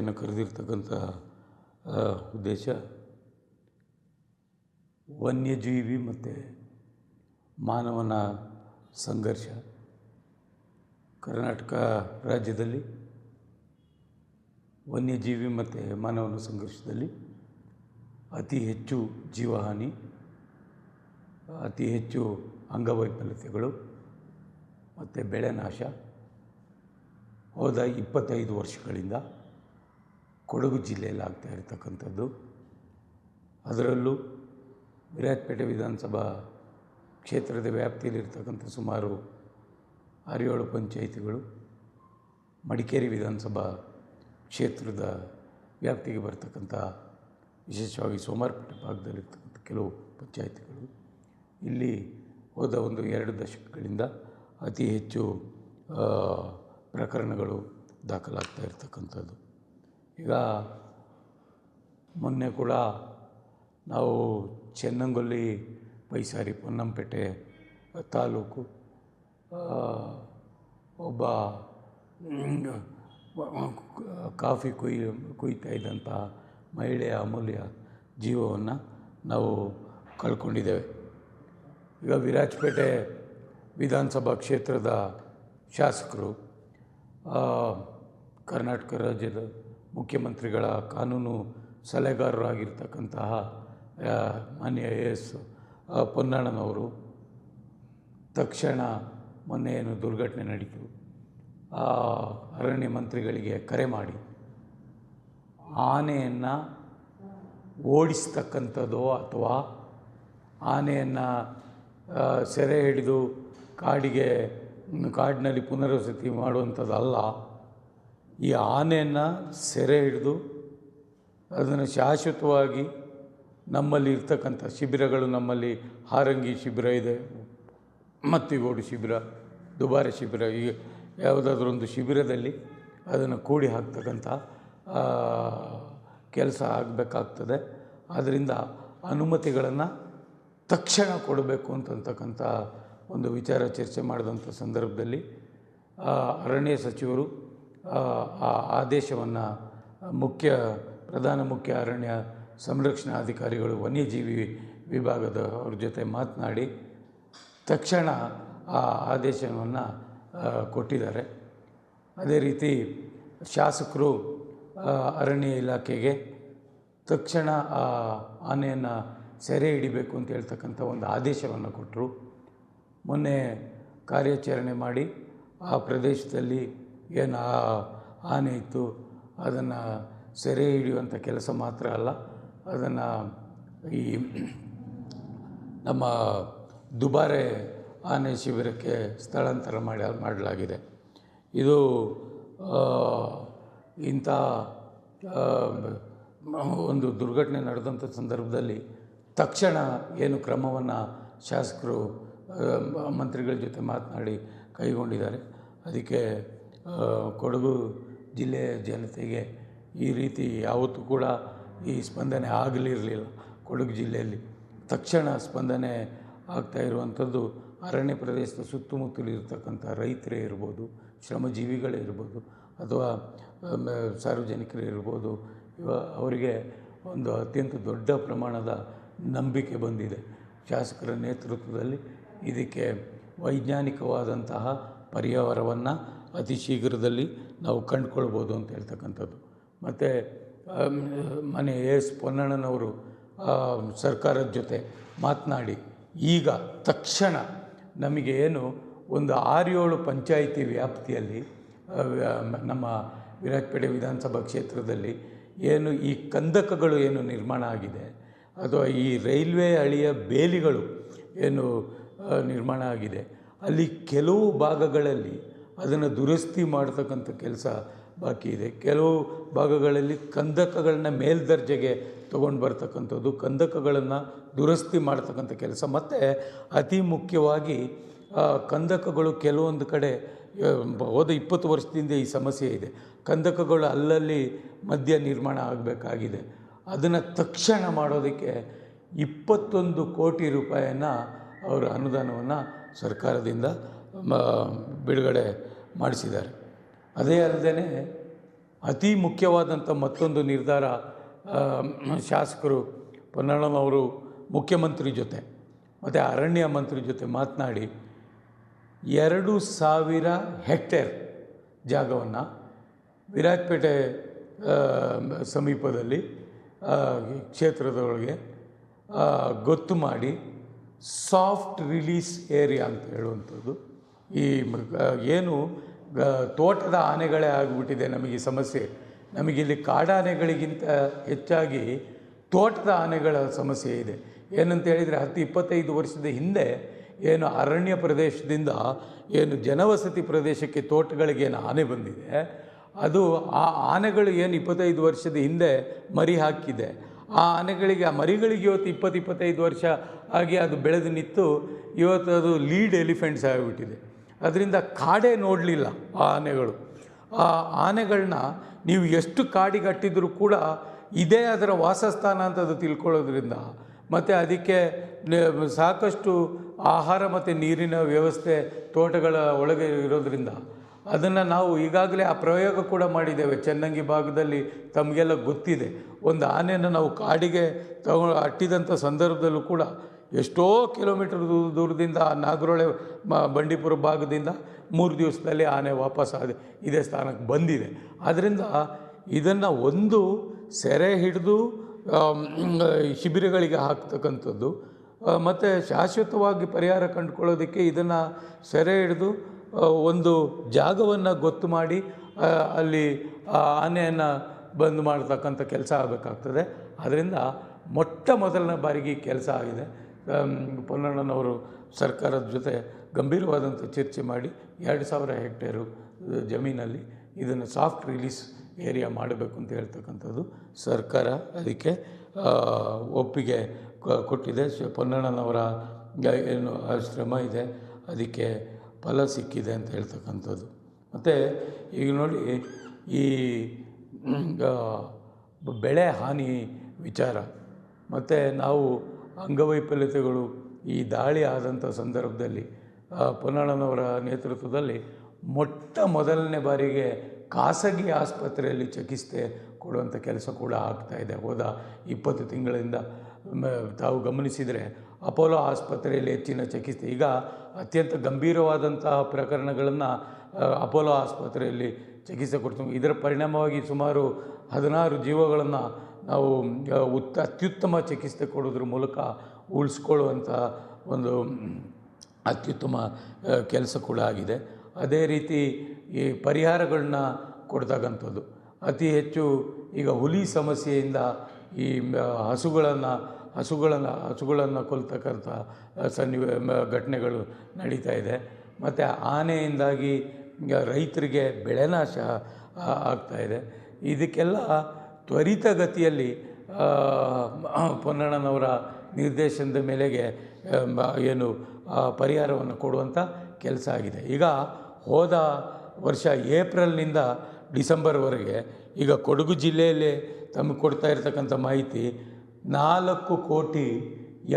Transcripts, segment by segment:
ಪತ್ರಿಕಾಗೋಷ್ಠಿಯನ್ನು ಕರೆದಿರ್ತಕ್ಕಂಥ ಉದ್ದೇಶ ವನ್ಯಜೀವಿ ಮತ್ತು ಮಾನವನ ಸಂಘರ್ಷ. ಕರ್ನಾಟಕ ರಾಜ್ಯದಲ್ಲಿ ವನ್ಯಜೀವಿ ಮತ್ತು ಮಾನವನ ಸಂಘರ್ಷದಲ್ಲಿ ಅತಿ ಹೆಚ್ಚು ಜೀವಹಾನಿ, ಅತಿ ಹೆಚ್ಚು ಅಂಗವೈಫಲ್ಯತೆಗಳು ಮತ್ತು ಬೆಳೆ ನಾಶ. ಹೋದ ಇಪ್ಪತ್ತೈದು ವರ್ಷಗಳಿಂದ ಕೊಡಗು ಜಿಲ್ಲೆಯಲ್ಲಿ ಆಗ್ತಾ ಇರತಕ್ಕಂಥದ್ದು. ಅದರಲ್ಲೂ ವಿರಾಜಪೇಟೆ ವಿಧಾನಸಭಾ ಕ್ಷೇತ್ರದ ವ್ಯಾಪ್ತಿಯಲ್ಲಿರ್ತಕ್ಕಂಥ ಸುಮಾರು ಆರೇಳು ಪಂಚಾಯಿತಿಗಳು ಮಡಿಕೇರಿ ವಿಧಾನಸಭಾ ಕ್ಷೇತ್ರದ ವ್ಯಾಪ್ತಿಗೆ ಬರ್ತಕ್ಕಂಥ ವಿಶೇಷವಾಗಿ ಸೋಮಾರಪೇಟೆ ಭಾಗದಲ್ಲಿರ್ತಕ್ಕಂಥ ಕೆಲವು ಪಂಚಾಯಿತಿಗಳು. ಇಲ್ಲಿ ಹೋದ ಒಂದು ಎರಡು ದಶಕಗಳಿಂದ ಅತಿ ಹೆಚ್ಚು ಪ್ರಕರಣಗಳು ದಾಖಲಾಗ್ತಾ ಇರ್ತಕ್ಕಂಥದ್ದು. ಈಗ ಮೊನ್ನೆ ಕೂಡ ನಾವು ಚೆನ್ನಂಗೊಲ್ಲಿ ಪೈಸಾರಿ ಪೊನ್ನಂಪೇಟೆ ತಾಲೂಕು ಒಬ್ಬ ಕಾಫಿ ಕುಯ್, ಕುಯ್ತಾ ಇದ್ದಂಥ ಮಹಿಳೆಯ ಅಮೂಲ್ಯ ಜೀವವನ್ನು ನಾವು ಕಳ್ಕೊಂಡಿದ್ದೇವೆ. ಈಗ ವಿರಾಜಪೇಟೆ ವಿಧಾನಸಭಾ ಕ್ಷೇತ್ರದ ಶಾಸಕರು ಕರ್ನಾಟಕ ರಾಜ್ಯದ ಮುಖ್ಯಮಂತ್ರಿಗಳ ಕಾನೂನು ಸಲಹೆಗಾರರಾಗಿರ್ತಕ್ಕಂತಹ ಮಾನ್ಯ ಎ ಎಸ್ ಪೊನ್ನಣ್ಣನವರು ತಕ್ಷಣ ಮೊನ್ನೆ ಏನು ದುರ್ಘಟನೆ ನಡೀತು. ಆ, ಅರಣ್ಯ ಮಂತ್ರಿಗಳಿಗೆ ಕರೆ ಮಾಡಿ. ಆನೆಯನ್ನು ಓಡಿಸ್ತಕ್ಕಂಥದ್ದೋ ಅಥವಾ ಆನೆಯನ್ನು ಸೆರೆ ಹಿಡಿದು ಕಾಡಿಗೆ, ಕಾಡಿನಲ್ಲಿ ಪುನರ್ವಸತಿ ಮಾಡುವಂಥದ್ದಲ್ಲ ಈ ಆನೆಯನ್ನು ಸೆರೆ ಹಿಡಿದು ಅದನ್ನು ಶಾಶ್ವತವಾಗಿ ನಮ್ಮಲ್ಲಿ ಇರ್ತಕ್ಕಂಥ ಶಿಬಿರಗಳು ನಮ್ಮಲ್ಲಿ ಹಾರಂಗಿ ಶಿಬಿರ ಇದೆ, ಮತ್ತಿಗೋಡು ಶಿಬಿರ, ದುಬಾರಿ ಶಿಬಿರ, ಈ ಯಾವುದಾದ್ರೊಂದು ಶಿಬಿರದಲ್ಲಿ ಅದನ್ನು ಕೂಡಿ ಹಾಕ್ತಕ್ಕಂಥ ಕೆಲಸ ಆಗಬೇಕಾಗ್ತದೆ. ಆದ್ದರಿಂದ ಅನುಮತಿಗಳನ್ನು ತಕ್ಷಣ ಕೊಡಬೇಕು ಅಂತಕ್ಕಂಥ ಒಂದು ವಿಚಾರ ಚರ್ಚೆ ಮಾಡಿದಂಥ ಸಂದರ್ಭದಲ್ಲಿ ಅರಣ್ಯ ಸಚಿವರು ಆ ಆದೇಶವನ್ನು ಮುಖ್ಯ, ಪ್ರಧಾನ ಮುಖ್ಯ ಅರಣ್ಯ ಸಂರಕ್ಷಣಾ ಅಧಿಕಾರಿಗಳು, ವನ್ಯಜೀವಿ ವಿಭಾಗದ ಅವ್ರ ಜೊತೆ ಮಾತನಾಡಿ ತಕ್ಷಣ ಆ ಆದೇಶವನ್ನು ಕೊಟ್ಟಿದ್ದಾರೆ. ಅದೇ ರೀತಿ ಶಾಸಕರು ಅರಣ್ಯ ಇಲಾಖೆಗೆ ತಕ್ಷಣ ಆ ಆನೆಯನ್ನು ಸೆರೆ ಹಿಡಿಬೇಕು ಅಂತ ಹೇಳ್ತಕ್ಕಂಥ ಒಂದು ಆದೇಶವನ್ನು ಕೊಟ್ಟರು ಮೊನ್ನೆ ಕಾರ್ಯಾಚರಣೆ ಮಾಡಿ ಆ ಪ್ರದೇಶದಲ್ಲಿ ಏನು ಆ, ಆನೆ ಇತ್ತು, ಅದನ್ನು ಸೆರೆ ಹಿಡಿಯುವಂಥ ಕೆಲಸ ಮಾತ್ರ ಅಲ್ಲ, ಅದನ್ನು ಈ ನಮ್ಮ ದುಬಾರೆ ಆನೆ ಶಿಬಿರಕ್ಕೆ ಸ್ಥಳಾಂತರ ಮಾಡಿ, ಮಾಡಲಾಗಿದೆ. ಇದು ಇಂಥ ಒಂದು ದುರ್ಘಟನೆ ನಡೆದಂಥ ಸಂದರ್ಭದಲ್ಲಿ ತಕ್ಷಣ ಏನು ಕ್ರಮವನ್ನು ಶಾಸಕರು ಮಂತ್ರಿಗಳ ಜೊತೆ ಮಾತನಾಡಿ ಕೈಗೊಂಡಿದ್ದಾರೆ. ಅದಕ್ಕೆ ಕೊಡಗು ಜಿಲ್ಲೆಯ ಜನತೆಗೆ ಈ ರೀತಿ ಯಾವತ್ತೂ ಕೂಡ ಈ ಸ್ಪಂದನೆ ಆಗಲಿರಲಿಲ್ಲ ಕೊಡಗು ಜಿಲ್ಲೆಯಲ್ಲಿ. ತಕ್ಷಣ ಸ್ಪಂದನೆ ಆಗ್ತಾ ಇರುವಂಥದ್ದು ಅರಣ್ಯ ಪ್ರದೇಶದ ಸುತ್ತಮುತ್ತಲು ಇರತಕ್ಕಂಥ ರೈತರೇ ಇರ್ಬೋದು, ಶ್ರಮಜೀವಿಗಳೇ ಇರ್ಬೋದು, ಅಥವಾ ಸಾರ್ವಜನಿಕರೇ ಇರ್ಬೋದು, ಇವ, ಅವರಿಗೆ ಒಂದು ಅತ್ಯಂತ ದೊಡ್ಡ ಪ್ರಮಾಣದ ನಂಬಿಕೆ ಬಂದಿದೆ. ಶಾಸಕರ ನೇತೃತ್ವದಲ್ಲಿ ಇದಕ್ಕೆ ವೈಜ್ಞಾನಿಕವಾದಂತಹ ಪರಿಹಾರವನ್ನು ಅತಿ ಶೀಘ್ರದಲ್ಲಿ ನಾವು ಕಂಡುಕೊಳ್ಬೋದು ಅಂತ ಹೇಳ್ತಕ್ಕಂಥದ್ದು. ಮತ್ತು ಮನೆ ಎ ಎಸ್ ಪೊನ್ನಣ್ಣನವರು ಸರ್ಕಾರದ ಜೊತೆ ಮಾತನಾಡಿ, ಈಗ ತಕ್ಷಣ ನಮಗೆ ಏನು ಒಂದು ಆರೇಳು ಪಂಚಾಯಿತಿ ವ್ಯಾಪ್ತಿಯಲ್ಲಿ ನಮ್ಮ ವಿರಾಜಪೇಟೆ ವಿಧಾನಸಭಾ ಕ್ಷೇತ್ರದಲ್ಲಿ ಏನು ಈ ಕಂದಕಗಳು ಏನು ನಿರ್ಮಾಣ ಆಗಿದೆ, ಅಥವಾ ಈ ರೈಲ್ವೆ ಹಳಿಯ ಬೇಲಿಗಳು ಏನು ನಿರ್ಮಾಣ ಆಗಿದೆ, ಅಲ್ಲಿ ಕೆಲವು ಭಾಗಗಳಲ್ಲಿ ಅದನ್ನು ದುರಸ್ತಿ ಮಾಡ್ತಕ್ಕಂಥ ಕೆಲಸ ಬಾಕಿ ಇದೆ. ಕೆಲವು ಭಾಗಗಳಲ್ಲಿ ಕಂದಕಗಳನ್ನ ಮೇಲ್ದರ್ಜೆಗೆ ತೊಗೊಂಡು ಬರ್ತಕ್ಕಂಥದ್ದು, ಕಂದಕಗಳನ್ನು ದುರಸ್ತಿ ಮಾಡ್ತಕ್ಕಂಥ ಕೆಲಸ. ಮತ್ತು ಅತಿ ಮುಖ್ಯವಾಗಿ ಕಂದಕಗಳು ಕೆಲವೊಂದು ಕಡೆ ಹೋದ ಇಪ್ಪತ್ತು ವರ್ಷದಿಂದ ಈ ಸಮಸ್ಯೆ ಇದೆ. ಕಂದಕಗಳು ಅಲ್ಲಲ್ಲಿ ಮಧ್ಯ ನಿರ್ಮಾಣ ಆಗಬೇಕಾಗಿದೆ. ಅದನ್ನು ತಕ್ಷಣ ಮಾಡೋದಕ್ಕೆ ಇಪ್ಪತ್ತೊಂದು ಕೋಟಿ ರೂಪಾಯಿಯನ್ನು ಅವರ ಅನುದಾನವನ್ನು ಸರ್ಕಾರದಿಂದ ಬಿಡುಗಡೆ ಮಾಡಿಸಿದ್ದಾರೆ. ಅದೇ ಅಲ್ಲದೇ ಅತಿ ಮುಖ್ಯವಾದಂಥ ಮತ್ತೊಂದು ನಿರ್ಧಾರ ಶಾಸಕರು ಪೊನ್ನಣ್ಣನವರು ಮುಖ್ಯಮಂತ್ರಿ ಜೊತೆ, ಮತ್ತು ಅರಣ್ಯ ಮಂತ್ರಿ ಜೊತೆ ಮಾತನಾಡಿ ಎರಡು ಸಾವಿರ ಹೆಕ್ಟೇರ್ ಜಾಗವನ್ನು ವಿರಾಜಪೇಟೆ ಸಮೀಪದಲ್ಲಿ ಕ್ಷೇತ್ರದೊಳಗೆ ಗೊತ್ತು ಮಾಡಿ ಸಾಫ್ಟ್ ರಿಲೀಸ್ ಏರಿಯಾ ಅಂತ ಹೇಳುವಂಥದ್ದು. ಈ ಏನು ತೋಟದ ಆನೆಗಳೇ ಆಗಿಬಿಟ್ಟಿದೆ ನಮಗೆ ಈ ಸಮಸ್ಯೆ. ನಮಗಿಲ್ಲಿ ಕಾಡಾನೆಗಳಿಗಿಂತ ಹೆಚ್ಚಾಗಿ ತೋಟದ ಆನೆಗಳ ಸಮಸ್ಯೆ ಇದೆ. ಏನಂತ ಹೇಳಿದರೆ ಹತ್ತು ಇಪ್ಪತ್ತೈದು ವರ್ಷದ ಹಿಂದೆ ಏನು ಅರಣ್ಯ ಪ್ರದೇಶದಿಂದ ಏನು ಜನವಸತಿ ಪ್ರದೇಶಕ್ಕೆ ತೋಟಗಳಿಗೆ ಏನು ಆನೆ ಬಂದಿದೆ. ಅದು ಆ ಆನೆಗಳು ಏನು ಇಪ್ಪತ್ತೈದು ವರ್ಷದ ಹಿಂದೆ ಮರಿ ಹಾಕಿದೆ. ಆ ಆನೆಗಳಿಗೆ, ಆ ಮರಿಗಳಿಗೆ ಇವತ್ತು ಇಪ್ಪತ್ತು ಇಪ್ಪತ್ತೈದು ವರ್ಷ ಆಗಿ ಅದು ಬೆಳೆದು ನಿಂತು ಇವತ್ತು ಅದು ಲೀಡ್ ಎಲಿಫೆಂಟ್ಸ್ ಆಗಿಬಿಟ್ಟಿದೆ. ಅದರಿಂದ ಕಾಡೇ ನೋಡಲಿಲ್ಲ ಆ ಆನೆಗಳು. ಆ ಆನೆಗಳನ್ನ ನೀವು ಎಷ್ಟು ಕಾಡಿಗಟ್ಟಿದ್ರೂ ಕೂಡ ಇದೇ ಅದರ ವಾಸಸ್ಥಾನ ಅಂತ ಅದು ತಿಳ್ಕೊಳ್ಳೋದ್ರಿಂದ ಮತ್ತು ಅದಕ್ಕೆ ಸಾಕಷ್ಟು ಆಹಾರ ಮತ್ತು ನೀರಿನ ವ್ಯವಸ್ಥೆ ತೋಟಗಳ ಒಳಗೆ ಇರೋದ್ರಿಂದ ಅದನ್ನು ನಾವು ಈಗಾಗಲೇ ಆ ಪ್ರಯೋಗ ಕೂಡ ಮಾಡಿದ್ದೇವೆ. ಚೆನ್ನಂಗಿ ಭಾಗದಲ್ಲಿ ತಮಗೆಲ್ಲ ಗೊತ್ತಿದೆ. ಒಂದು ಆನೆಯನ್ನು ನಾವು ಕಾಡಿಗೆ ತಗೊ ಅಟ್ಟಿದಂಥ ಸಂದರ್ಭದಲ್ಲೂ ಕೂಡ ಎಷ್ಟೋ ಕಿಲೋಮೀಟರ್ ದೂರದಿಂದ ನಾಗರೋಳೆ ಮ, ಬಂಡೀಪುರ ಭಾಗದಿಂದ ಮೂರು ದಿವಸದಲ್ಲಿ ಆನೆ ವಾಪಸ್ ಆದ, ಇದೇ ಸ್ಥಾನಕ್ಕೆ ಬಂದಿದೆ. ಆದ್ದರಿಂದ ಇದನ್ನು ಒಂದು ಸೆರೆ ಹಿಡಿದು ಶಿಬಿರಗಳಿಗೆ ಹಾಕ್ತಕ್ಕಂಥದ್ದು ಮತ್ತು ಶಾಶ್ವತವಾಗಿ ಪರಿಹಾರ ಕಂಡುಕೊಳ್ಳೋದಕ್ಕೆ ಇದನ್ನು ಸೆರೆ ಹಿಡಿದು ಒಂದು ಜಾಗವನ್ನು ಗೊತ್ತು ಮಾಡಿ ಅಲ್ಲಿ ಆನೆಯನ್ನು ಬಂದ್ ಮಾಡ್ತಕ್ಕಂಥ ಕೆಲಸ ಆಗಬೇಕಾಗ್ತದೆ. ಅದರಿಂದ ಮೊಟ್ಟ ಮೊದಲನೇ ಬಾರಿಗೆ ಕೆಲಸ ಆಗಿದೆ. ಪೊನ್ನಣ್ಣನವರು ಸರ್ಕಾರದ ಜೊತೆ ಗಂಭೀರವಾದಂಥ ಚರ್ಚೆ ಮಾಡಿ ಎರಡು ಸಾವಿರ ಹೆಕ್ಟೇರು ಜಮೀನಲ್ಲಿ ಇದನ್ನು ಸಾಫ್ಟ್ ರಿಲೀಸ್ ಏರಿಯಾ ಮಾಡಬೇಕು ಅಂತ ಹೇಳ್ತಕ್ಕಂಥದ್ದು ಸರ್ಕಾರ ಅದಕ್ಕೆ ಒಪ್ಪಿಗೆ ಕೊಟ್ಟಿದೆ. ಪೊನ್ನಣ್ಣನವರ ಏನು ಶ್ರಮ ಇದೆ. ಅದಕ್ಕೆ ಫಲ ಸಿಕ್ಕಿದೆ ಅಂತ ಹೇಳ್ತಕ್ಕಂಥದ್ದು. ಮತ್ತು ಈಗ ನೋಡಿ ಈ ಬೆಳೆ ಹಾನಿ ವಿಚಾರ. ಮತ್ತು ನಾವು ಅಂಗವೈಫಲ್ಯತೆಗಳು ಈ ದಾಳಿ ಆದಂಥ ಸಂದರ್ಭದಲ್ಲಿ ಪೊನ್ನಣ್ಣನವರ ನೇತೃತ್ವದಲ್ಲಿ ಮೊಟ್ಟ ಮೊದಲನೇ ಬಾರಿಗೆ ಖಾಸಗಿ ಆಸ್ಪತ್ರೆಯಲ್ಲಿ ಚಿಕಿತ್ಸೆ ಕೊಡುವಂಥ ಕೆಲಸ ಕೂಡ ಆಗ್ತಾ ಇದೆ. ಹೋದ ಇಪ್ಪತ್ತು ತಿಂಗಳಿಂದ ತಾವು ಗಮನಿಸಿದರೆ ಅಪೋಲೋ ಆಸ್ಪತ್ರೆಯಲ್ಲಿ ಹೆಚ್ಚಿನ ಚಿಕಿತ್ಸೆ. ಈಗ ಅತ್ಯಂತ ಗಂಭೀರವಾದಂತಹ ಪ್ರಕರಣಗಳನ್ನು ಅಪೋಲೋ ಆಸ್ಪತ್ರೆಯಲ್ಲಿ ಚಿಕಿತ್ಸೆ ಕೊಡ್ತೀವಿ ಇದರ ಪರಿಣಾಮವಾಗಿ ಸುಮಾರು ಹದಿನಾರು ಜೀವಗಳನ್ನು ನಾವು ಉತ್ತ, ಅತ್ಯುತ್ತಮ ಚಿಕಿತ್ಸೆ ಕೊಡೋದ್ರ ಮೂಲಕ ಉಳಿಸ್ಕೊಳ್ಳುವಂಥ ಒಂದು, ಅತ್ಯುತ್ತಮ ಕೆಲಸ ಕೂಡ ಆಗಿದೆ. ಅದೇ ರೀತಿ ಈ ಪರಿಹಾರಗಳನ್ನ ಕೊಡ್ತಕ್ಕಂಥದ್ದು ಅತಿ ಹೆಚ್ಚು ಈಗ ಹುಲಿ ಸಮಸ್ಯೆಯಿಂದ ಈ ಹಸುಗಳನ್ನು ಹಸುಗಳನ್ನು ಹಸುಗಳನ್ನು ಕೊಲ್ತಕ್ಕಂಥ ಸನ್ನಿವ ಘಟನೆಗಳು ನಡೀತಾ ಇದೆ. ಮತ್ತು ಆನೆಯಿಂದಾಗಿ ರೈತರಿಗೆ ಬೆಳೆ ನಾಶ ಆಗ್ತಾ ಇದೆ. ಇದಕ್ಕೆಲ್ಲ ತ್ವರಿತಗತಿಯಲ್ಲಿ ಪೊನ್ನಣ್ಣನವರ ನಿರ್ದೇಶನದ ಮೇಲೆಗೆ ಏನು ಪರಿಹಾರವನ್ನು ಕೊಡುವಂಥ ಕೆಲಸ ಆಗಿದೆ. ಈಗ ಹೋದ ವರ್ಷ ಏಪ್ರಿಲ್ನಿಂದ ಡಿಸೆಂಬರ್ವರೆಗೆ ಈಗ ಕೊಡಗು ಜಿಲ್ಲೆಯಲ್ಲಿ ತಮಗೆ ಕೊಡ್ತಾ ಇರತಕ್ಕಂಥ ಮಾಹಿತಿ, ನಾಲ್ಕು ಕೋಟಿ